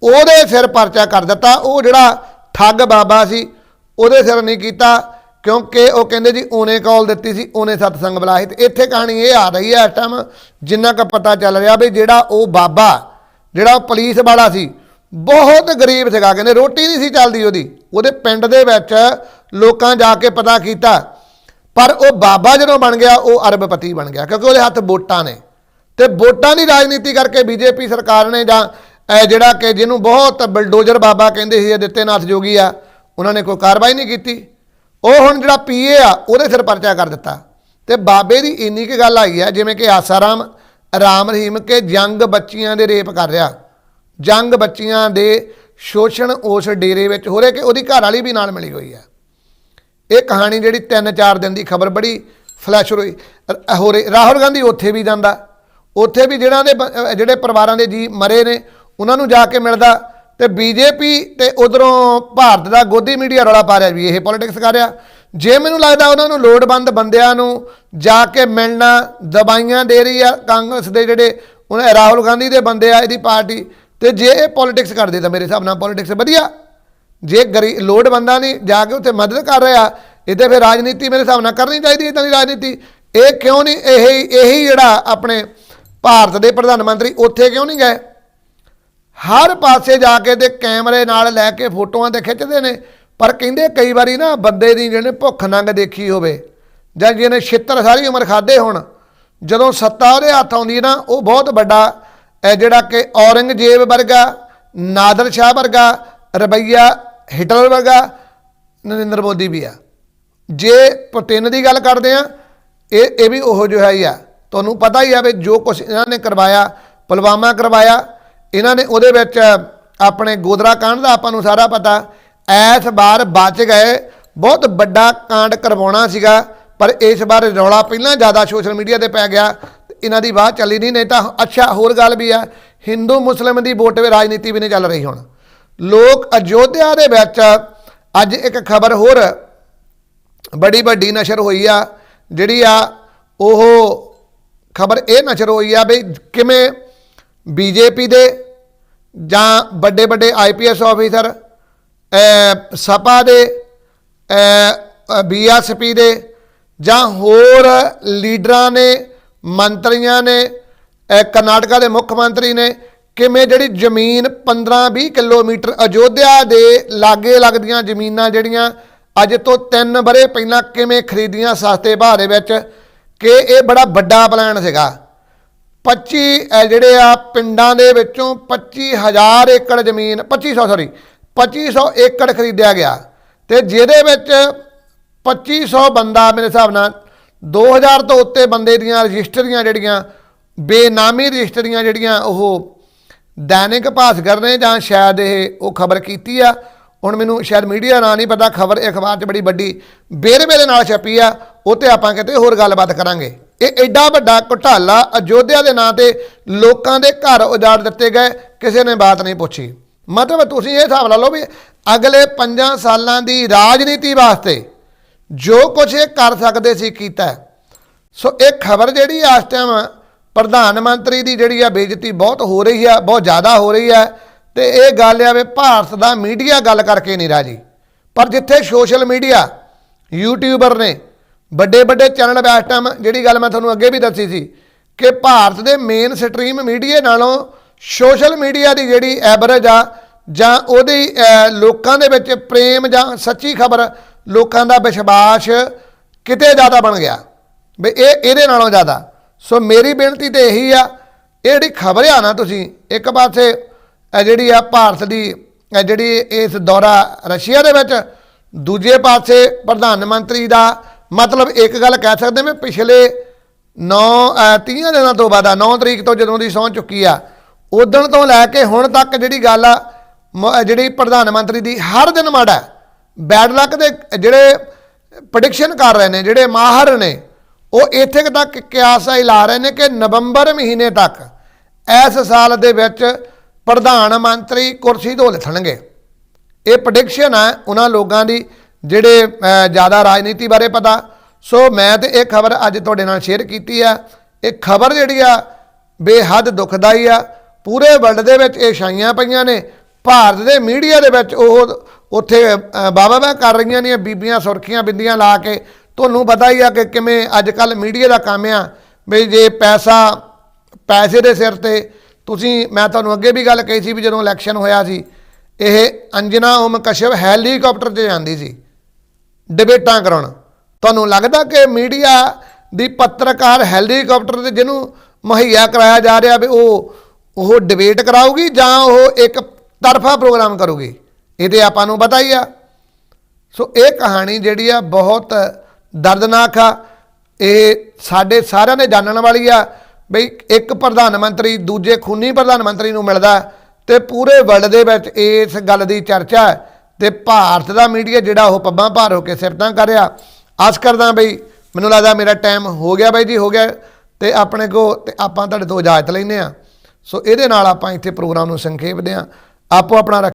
ਉਹਦੇ ਸਿਰ ਪਰਚਾ ਕਰ ਦਿੱਤਾ। ਉਹ ਜਿਹੜਾ ਠੱਗ ਬਾਬਾ ਸੀ, ਉਹਦੇ ਸਿਰ ਨਹੀਂ ਕੀਤਾ, ਕਿਉਂਕਿ ਉਹ ਕਹਿੰਦੇ ਜੀ ਉਹਨੇ ਕਾਲ ਦਿੱਤੀ ਸੀ, ਉਹਨੇ ਸਤਸੰਗ ਬੁਲਾਇਆ ਸੀ ਤੇ ਇੱਥੇ ਕਹਾਣੀ ਇਹ ਆ ਰਹੀ ਹੈ ਇਸ ਟਾਈਮ ਜਿੰਨਾ ਕੁ ਪਤਾ ਚੱਲ ਰਿਹਾ ਵੀ ਜਿਹੜਾ ਉਹ ਬਾਬਾ, ਜਿਹੜਾ ਉਹ ਪੁਲਿਸ ਵਾਲਾ ਸੀ, ਬਹੁਤ ਗਰੀਬ ਸੀਗਾ। ਕਹਿੰਦੇ ਰੋਟੀ ਨਹੀਂ ਸੀ ਚੱਲਦੀ ਉਹਦੀ। ਉਹਦੇ ਪਿੰਡ ਦੇ ਵਿੱਚ ਲੋਕਾਂ ਜਾ ਕੇ ਪਤਾ ਕੀਤਾ। ਪਰ ਉਹ ਬਾਬਾ ਜਦੋਂ ਬਣ ਗਿਆ, ਉਹ ਅਰਬਪਤੀ ਬਣ ਗਿਆ, ਕਿਉਂਕਿ ਉਹਦੇ ਹੱਥ ਵੋਟਾਂ ਨੇ। ਤੇ ਵੋਟਾਂ ਦੀ ਰਾਜਨੀਤੀ ਕਰਕੇ ਬੀਜੇਪੀ ਸਰਕਾਰ ਨੇ ਜਾਂ ਜਿਹੜਾ ਕਿ ਜਿਹਨੂੰ ਬਹੁਤ ਬਲਡੋਜ਼ਰ ਬਾਬਾ ਕਹਿੰਦੇ ਸੀ ਦਿੱਤੇਨਾਥ ਜੋਗੀ ਆ, ਉਹਨਾਂ ਨੇ ਕੋਈ ਕਾਰਵਾਈ ਨਹੀਂ ਕੀਤੀ। ਉਹ ਹੁਣ ਜਿਹੜਾ ਪੀਏ ਆ, ਉਹਦੇ ਸਿਰ ਪਰਚਾ ਕਰ ਦਿੱਤਾ। ਤੇ ਬਾਬੇ ਦੀ ਇੰਨੀ ਕੁ ਗੱਲ ਆਈ ਆ, ਜਿਵੇਂ ਕਿ ਆਸਾਰਾਮ ਰਾਮ ਰਹੀਮ ਕੇ ਜੰਗ ਬੱਚੀਆਂ ਦੇ ਰੇਪ ਕਰ ਰਿਹਾ। ਜੰਗ ਬੱਚੀਆਂ ਦੇ ਸ਼ੋਸ਼ਣ ਉਸ ਡੇਰੇ ਵਿੱਚ ਹੋ ਰਿਹਾ ਕਿ ਉਹਦੀ ਘਰ ਵਾਲੀ ਵੀ ਨਾਲ ਮਿਲੀ ਹੋਈ ਆ। ਇਹ ਕਹਾਣੀ ਜਿਹੜੀ 3-4 ਦਿਨ ਦੀ ਖਬਰ ਬੜੀ ਫਲੈਸ਼ ਹੋਈ। ਰ- ਹੋ ਰਹੀ, ਰਾਹੁਲ ਗਾਂਧੀ ਉੱਥੇ ਵੀ ਜਾਂਦਾ। ਉੱਥੇ ਵੀ ਜਿਹੜਾ ਦੇ ਬ- ਜਿਹੜੇ ਪਰਿਵਾਰਾਂ ਦੇ ਜੀ ਮਰੇ ਨੇ ਉਹਨਾਂ ਨੂੰ ਜਾ ਕੇ ਮਿਲਦਾ ਤੇ ਬੀਜੇਪੀ ਤੇ ਉਧਰੋਂ ਭਾਰਤ ਦਾ ਗੋਦੀ ਮੀਡੀਆ ਰੌਲਾ ਪਾ ਰਿਹਾ ਵੀ ਇਹ ਪੋਲਿਟਿਕਸ ਕਰ ਰਿਹਾ। ਜੇ ਮੈਨੂੰ ਲੱਗਦਾ ਉਹਨਾਂ ਨੂੰ ਲੋੜਵੰਦ ਬੰਦਿਆਂ ਨੂੰ ਜਾ ਕੇ ਮਿਲਣਾ ਦਵਾਈਆਂ ਦੇ ਰਹੀ ਆ ਕਾਂਗਰਸ ਦੇ ਜਿਹੜੇ ਉਹਨਾਂ ਰਾਹੁਲ ਗਾਂਧੀ ਦੇ ਬੰਦੇ ਆ ਇਹਦੀ ਪਾਰਟੀ ਤੇ ਜੇ ਇਹ ਪੋਲਿਟਿਕਸ ਕਰਦੇ ਤਾਂ ਮੇਰੇ ਹਿਸਾਬ ਨਾਲ ਪੋਲਿਟਿਕਸ ਵਧੀਆ। ਜੇ ਗਰੀ, ਲੋੜਵੰਦਾਂ ਨਹੀਂ ਜਾ ਕੇ ਉੱਥੇ ਮਦਦ ਕਰ ਰਿਹਾ ਇਹਦੇ ਫਿਰ ਰਾਜਨੀਤੀ ਮੇਰੇ ਹਿਸਾਬ ਨਾਲ ਕਰਨੀ ਚਾਹੀਦੀ ਇਦਾਂ ਦੀ ਰਾਜਨੀਤੀ। ਇਹ ਕਿਉਂ ਨਹੀਂ, ਇਹ, ਇਹੀ ਜਿਹੜਾ ਆਪਣੇ ਭਾਰਤ ਦੇ ਪ੍ਰਧਾਨ ਮੰਤਰੀ ਉੱਥੇ ਕਿਉਂ ਨਹੀਂ ਗਏ? ਹਰ ਪਾਸੇ ਜਾ ਕੇ ਤੇ ਕੈਮਰੇ ਨਾਲ ਲੈ ਕੇ ਫੋਟੋਆਂ ਤੇ ਖਿੱਚਦੇ ਨੇ, ਪਰ ਕਹਿੰਦੇ ਕਈ ਵਾਰੀ ਨਾ ਬੰਦੇ ਦੀ ਜਿਹਨੇ ਭੁੱਖ ਨੰਗ ਦੇਖੀ ਹੋਵੇ, ਜਾਂ ਜਿਹਨੇ ਛਿੱਤਰ ਸਾਰੀ ਉਮਰ ਖਾਦੇ ਹੋਣ, ਜਦੋਂ ਸੱਤਾ ਉਹਦੇ ਹੱਥ ਆਉਂਦੀ ਹੈ ਨਾ, ਉਹ ਬਹੁਤ ਵੱਡਾ ਜਿਹੜਾ ਕਿ ਔਰੰਗਜ਼ੇਬ ਵਰਗਾ, ਨਾਦਰ ਸ਼ਾਹ ਵਰਗਾ, ਰਵਈਆ ਹਿਟਲਰ ਵਰਗਾ, ਨਰਿੰਦਰ ਮੋਦੀ ਵੀ ਆ। ਜੇ ਪੁਤਿਨ ਦੀ ਗੱਲ ਕਰਦੇ ਆ ਇਹ ਇਹ ਵੀ ਉਹੋ ਜਿਹਾ ਹੀ ਆ। ਤੁਹਾਨੂੰ ਪਤਾ ਹੀ ਆ ਵੀ ਜੋ ਕੁਝ ਇਹਨਾਂ ਨੇ ਕਰਵਾਇਆ, ਪੁਲਵਾਮਾ ਕਰਵਾਇਆ ਇਹਨਾਂ ਨੇ ਉਹਦੇ ਵਿੱਚ ਆਪਣੇ ਗੋਦਰਾ ਕਾਂਡ ਦਾ ਆਪਾਂ ਨੂੰ ਸਾਰਾ ਪਤਾ। ਐਸ ਵਾਰ ਬਚ ਗਏ। ਬਹੁਤ ਵੱਡਾ ਕਾਂਡ ਕਰਵਾਉਣਾ ਸੀਗਾ, ਪਰ ਇਸ ਵਾਰ ਰੌਲਾ ਪਹਿਲਾਂ ਜ਼ਿਆਦਾ ਸੋਸ਼ਲ ਮੀਡੀਆ ਤੇ ਪੈ ਗਿਆ। ਇਹਨਾਂ ਦੀ ਬਾਤ ਚੱਲੀ ਨਹੀਂ ਨਹੀਂ ਤਾਂ ਅੱਛਾ, ਹੋਰ ਗੱਲ ਵੀ ਆ। ਹਿੰਦੂ, ਮੁਸਲਿਮ ਦੀ ਵੋਟ ਵੇ ਰਾਜਨੀਤੀ ਵੀ ਨਹੀਂ ਚੱਲ ਰਹੀ ਹੁਣ। ਲੋਕ ਅਯੋਧਿਆ ਦੇ ਵਿੱਚ ਅੱਜ ਇੱਕ ਖਬਰ ਹੋਰ ਬੜੀ ਵੱਡੀ ਨਸ਼ਰ ਹੋਈ ਆ, ਜਿਹੜੀ ਆ ਉਹ ਖਬਰ ਇਹ ਨਸ਼ਰ ਹੋਈ ਆ ਵੀ ਕਿਵੇਂ ਬੀਜੇਪੀ ਦੇ ਜਾਂ ਵੱਡੇ ਵੱਡੇ ਆਈਪੀਐਸ ਆਫੀਸਰ ਸਪਾ ਦੇ ਬੀਐਸਪੀ ਦੇ ਜਾਂ ਹੋਰ ਲੀਡਰਾਂ ਨੇ, ਮੰਤਰੀਆਂ ਨੇ ਕਰਨਾਟਕਾ ਦੇ ਮੁੱਖ ਮੰਤਰੀ ਨੇ, ਕਿਵੇਂ ਜਿਹੜੀ ਜ਼ਮੀਨ 15-20 ਕਿਲੋਮੀਟਰ ਅਯੋਧਿਆ ਦੇ ਲਾਗੇ ਲੱਗਦੀਆਂ ਜ਼ਮੀਨਾਂ ਜਿਹੜੀਆਂ ਅੱਜ ਤੋਂ 3 ਬਰੇ ਪਹਿਲਾਂ ਕਿਵੇਂ ਖਰੀਦੀਆਂ ਸਸਤੇ ਭਾਅ ਦੇ ਵਿੱਚ, ਕਿ ਇਹ ਬੜਾ ਵੱਡਾ ਪਲਾਨ ਸੀਗਾ। 25 ਜਿਹੜੇ ਆ ਪਿੰਡਾਂ ਦੇ ਵਿੱਚੋਂ 25000 ਏਕੜ ਜ਼ਮੀਨ 2500 ਸੌਰੀ 2500 ਏਕੜ ਖਰੀਦਿਆ ਗਿਆ। ਤੇ ਜਿਹਦੇ ਵਿੱਚ 2500 ਬੰਦਾ ਮੇਰੇ ਹਿਸਾਬ ਨਾਲ 2000 ਤੋਂ ਉੱਤੇ ਬੰਦੇ ਦੀਆਂ ਰਜਿਸਟਰੀਆਂ ਜਿਹੜੀਆਂ, ਬੇਨਾਮੀ ਰਜਿਸਟਰੀਆਂ ਜਿਹੜੀਆਂ, ਉਹ ਦੈਨਿਕ ਭਾਸਕਰ ਨੇ ਜਾਂ ਸ਼ਾਇਦ ਇਹ ਉਹ ਖਬਰ ਕੀਤੀ ਆ। ਹੁਣ ਮੈਨੂੰ ਸ਼ਾਇਦ ਮੀਡੀਆ ਨਾਂ ਨਹੀਂ ਪਤਾ, ਖਬਰ ਅਖਬਾਰ 'ਚ ਬੜੀ ਵੱਡੀ ਬੇਰਵੇ ਦੇ ਨਾਲ ਛਪੀ ਆ, ਉਹ ਤੇ ਆਪਾਂ ਕਿਤੇ ਹੋਰ ਗੱਲਬਾਤ ਕਰਾਂਗੇ। ਇਹ ਐਡਾ ਵੱਡਾ ਘੁਟਾਲਾ ਅਯੋਧਿਆ ਦੇ ਨਾਂ ਤੇ ਲੋਕਾਂ ਦੇ ਘਰ ਉਜਾੜ ਦਿੱਤੇ ਗਏ, ਕਿਸੇ ਨੇ ਬਾਤ ਨਹੀਂ ਪੁੱਛੀ। ਮਤਲਬ ਤੁਸੀਂ ਇਹ ਹਿਸਾਬ ਲਾ ਲਓ ਵੀ ਅਗਲੇ 5 ਸਾਲਾਂ ਦੀ ਰਾਜਨੀਤੀ ਵਾਸਤੇ ਜੋ ਕੁਝ ਇਹ ਕਰ ਸਕਦੇ ਸੀ ਕੀਤਾ ਸੋ ਇਹ ਖਬਰ ਜਿਹੜੀ ਆ ਇਸ ਟਾਈਮ ਪ੍ਰਧਾਨ ਮੰਤਰੀ ਦੀ ਜਿਹੜੀ ਆ ਬੇਇੱਜ਼ਤੀ ਬਹੁਤ ਹੋ ਰਹੀ ਆ, ਬਹੁਤ ਜ਼ਿਆਦਾ ਹੋ ਰਹੀ ਆ, ਤੇ ਇਹ ਗੱਲ ਆ ਵੀ ਭਾਰਤ ਦਾ ਮੀਡੀਆ ਗੱਲ ਕਰਕੇ ਨਹੀਂ ਰਾਜੀ। ਪਰ ਜਿੱਥੇ ਸੋਸ਼ਲ ਮੀਡੀਆ, ਯੂਟਿਊਬਰ ਨੇ ਵੱਡੇ ਵੱਡੇ ਚੈਨਲ ਇਸ ਟਾਈਮ ਜਿਹੜੀ ਗੱਲ ਮੈਂ ਤੁਹਾਨੂੰ ਅੱਗੇ ਵੀ ਦੱਸੀ ਸੀ, ਕਿ ਭਾਰਤ ਦੇ ਮੇਨ ਸਟ੍ਰੀਮ ਮੀਡੀਆ ਨਾਲੋਂ ਸੋਸ਼ਲ ਮੀਡੀਆ ਦੀ ਜਿਹੜੀ ਐਵਰੇਜ ਆ, ਜਾਂ ਉਹਦੀ ਲੋਕਾਂ ਦੇ ਵਿੱਚ ਪ੍ਰੇਮ ਜਾਂ ਸੱਚੀ ਖਬਰ, ਲੋਕਾਂ ਦਾ ਵਿਸ਼ਵਾਸ ਕਿਤੇ ਜ਼ਿਆਦਾ ਬਣ ਗਿਆ। ਵੀ ਇਹ ਇਹਦੇ ਨਾਲੋਂ ਜ਼ਿਆਦਾ। ਸੋ ਮੇਰੀ ਬੇਨਤੀ ਤੇ ਇਹੀ ਆ, ਇਹ ਜਿਹੜੀ ਖਬਰ ਆ ਨਾ ਤੁਸੀਂ, ਇੱਕ ਪਾਸੇ, ਇਹ ਜਿਹੜੀ ਆ ਭਾਰਤ ਦੀ ਜਿਹੜੀ ਇਸ ਦੌਰਾ ਰਸ਼ੀਆ ਦੇ ਵਿੱਚ, ਦੂਜੇ ਪਾਸੇ ਪ੍ਰਧਾਨ ਮੰਤਰੀ ਦਾ ਮਤਲਬ ਇੱਕ ਗੱਲ ਕਹਿ ਸਕਦੇ ਮੈਂ, ਪਿਛਲੇ 9 30 ਦਿਨਾਂ ਤੋਂ ਬਾਅਦ 9 ਤਰੀਕ ਤੋਂ ਜਦੋਂ ਦੀ ਸਹੁੰ ਚੁੱਕੀ ਆ ਉਦੋਂ ਤੋਂ ਲੈ ਕੇ ਹੁਣ ਤੱਕ ਜਿਹੜੀ ਗੱਲ ਆ, ਮ- ਜਿਹੜੀ ਪ੍ਰਧਾਨ ਮੰਤਰੀ ਦੀ ਹਰ ਦਿਨ ਮਾੜਾ ਬੈਡ ਲੱਕ ਦੇ ਜਿਹੜੇ ਪ੍ਰੈਡਿਕਸ਼ਨ ਕਰ ਰਹੇ ਨੇ, ਜਿਹੜੇ ਮਾਹਰ ਨੇ, ਉਹ ਇੱਥੇ ਤੱਕ ਕਿਆਸਾ ਹੀ ਲਾ ਰਹੇ ਨੇ ਕਿ ਨਵੰਬਰ ਮਹੀਨੇ ਤੱਕ ਇਸ ਸਾਲ ਦੇ ਵਿੱਚ ਪ੍ਰਧਾਨ ਮੰਤਰੀ ਕੁਰਸੀ ਤੋਂ ਲਿਥਣਗੇ। ਇਹ ਪ੍ਰੈਡਿਕਸ਼ਨ ਹੈ ਉਹਨਾਂ ਲੋਕਾਂ ਦੀ ਜਿਹੜੇ ਜ਼ਿਆਦਾ ਰਾਜਨੀਤੀ ਬਾਰੇ ਪਤਾ। ਸੋ ਮੈਂ ਤੇ ਇਹ ਖਬਰ ਅੱਜ ਤੁਹਾਡੇ ਨਾਲ ਸ਼ੇਅਰ ਕੀਤੀ ਆ। ਇਹ ਖਬਰ ਜਿਹੜੀ ਆ ਬੇਹੱਦ ਦੁਖਦਾਈ ਆ। ਪੂਰੇ ਵਰਲਡ ਦੇ ਵਿੱਚ ਇਹ ਛਾਈਆਂ ਪਈਆਂ ਨੇ। ਭਾਰਤ ਦੇ ਮੀਡੀਆ ਦੇ ਵਿੱਚ ਉਹ ਉੱਥੇ ਅਹ, ਵਾਹ ਕਰ ਰਹੀਆਂ ਨੇ ਬੀਬੀਆਂ ਸੁਰਖੀਆਂ ਬਿੰਦੀਆਂ ਲਾ ਕੇ। ਤੁਹਾਨੂੰ ਪਤਾ ਹੀ ਆ ਕਿ ਕਿਵੇਂ ਅੱਜ ਕੱਲ ਮੀਡੀਆ ਦਾ ਕੰਮ ਆ। ਵੀ ਜੇ ਪੈਸਾ ਪੈਸੇ ਦੇ ਸਿਰ ਤੇ ਤੁਸੀਂ ਮੈਂ ਤੁਹਾਨੂੰ ਅੱਗੇ ਵੀ ਗੱਲ ਕਹੀ ਸੀ ਵੀ ਜਦੋਂ ਇਲੈਕਸ਼ਨ ਹੋਇਆ ਸੀ ਇਹ ਅੰਜਨਾ ਓਮ ਕਸ਼ਯਪ ਹੈਲੀਕਾਪਟਰ 'ਤੇ ਜਾਂਦੀ ਸੀ। ਡਿਬੇਟਾਂ ਕਰਾਉਣ। ਤੁਹਾਨੂੰ ਲੱਗਦਾ ਕਿ ਮੀਡੀਆ ਦੀ ਪੱਤਰਕਾਰ ਹੈਲੀਕਾਪਟਰ ਤੇ ਜਿਹਨੂੰ ਮੁਹੱਈਆ ਕਰਾਇਆ ਜਾ ਰਿਹਾ ਵੀ ਉਹ ਉਹ ਡਿਬੇਟ ਕਰਾਊਗੀ ਜਾਂ ਉਹ ਇੱਕ ਤਰਫਾ ਪ੍ਰੋਗਰਾਮ ਕਰੂਗੀ? ਇਹ ਤੇ ਆਪਾਂ ਨੂੰ ਪਤਾ ਹੀ ਆ। ਸੋ ਇਹ ਕਹਾਣੀ ਜਿਹੜੀ ਆ ਬਹੁਤ ਦਰਦਨਾਕ ਆ। ਇਹ ਸਾਡੇ ਸਾਰਿਆਂ ਨੇ ਜਾਣਨ ਵਾਲੀ ਆ ਬਈ ਇੱਕ ਪ੍ਰਧਾਨ ਮੰਤਰੀ ਦੂਜੇ ਖੂਨੀ ਪ੍ਰਧਾਨ ਮੰਤਰੀ ਨੂੰ ਮਿਲਦਾ ਹੈ ਤੇ ਪੂਰੇ ਵਰਲਡ ਦੇ ਵਿੱਚ ਇਸ ਗੱਲ ਦੀ ਚਰਚਾ ਹੈ। ਤੇ ਭਾਰਤ ਦਾ ਮੀਡੀਆ ਜਿਹੜਾ ਉਹ ਪੱਬਾਂ ਭਾਰ ਹੋ ਕੇ ਸਿਫਤਾਂ ਕਰ ਰਿਹਾ। ਆਸ ਕਰਦਾ ਬਈ, ਮੈਨੂੰ ਲੱਗਦਾ ਮੇਰਾ ਟਾਈਮ ਹੋ ਗਿਆ ਬਾਈ ਜੀ, ਹੋ ਗਿਆ। ਤੇ ਆਪਣੇ ਕੋ, ਤੇ ਆਪਾਂ ਤੁਹਾਡੇ ਤੋਂ ਇਜਾਜ਼ਤ ਲੈਨੇ ਆ ਸੋ ਇਹਦੇ ਨਾਲ ਆਪਾਂ ਇੱਥੇ ਪ੍ਰੋਗਰਾਮ ਨੂੰ ਸੰਖੇਪਦੇ ਆ ਆਪੋ ਆਪਣਾ ਰੱਖ-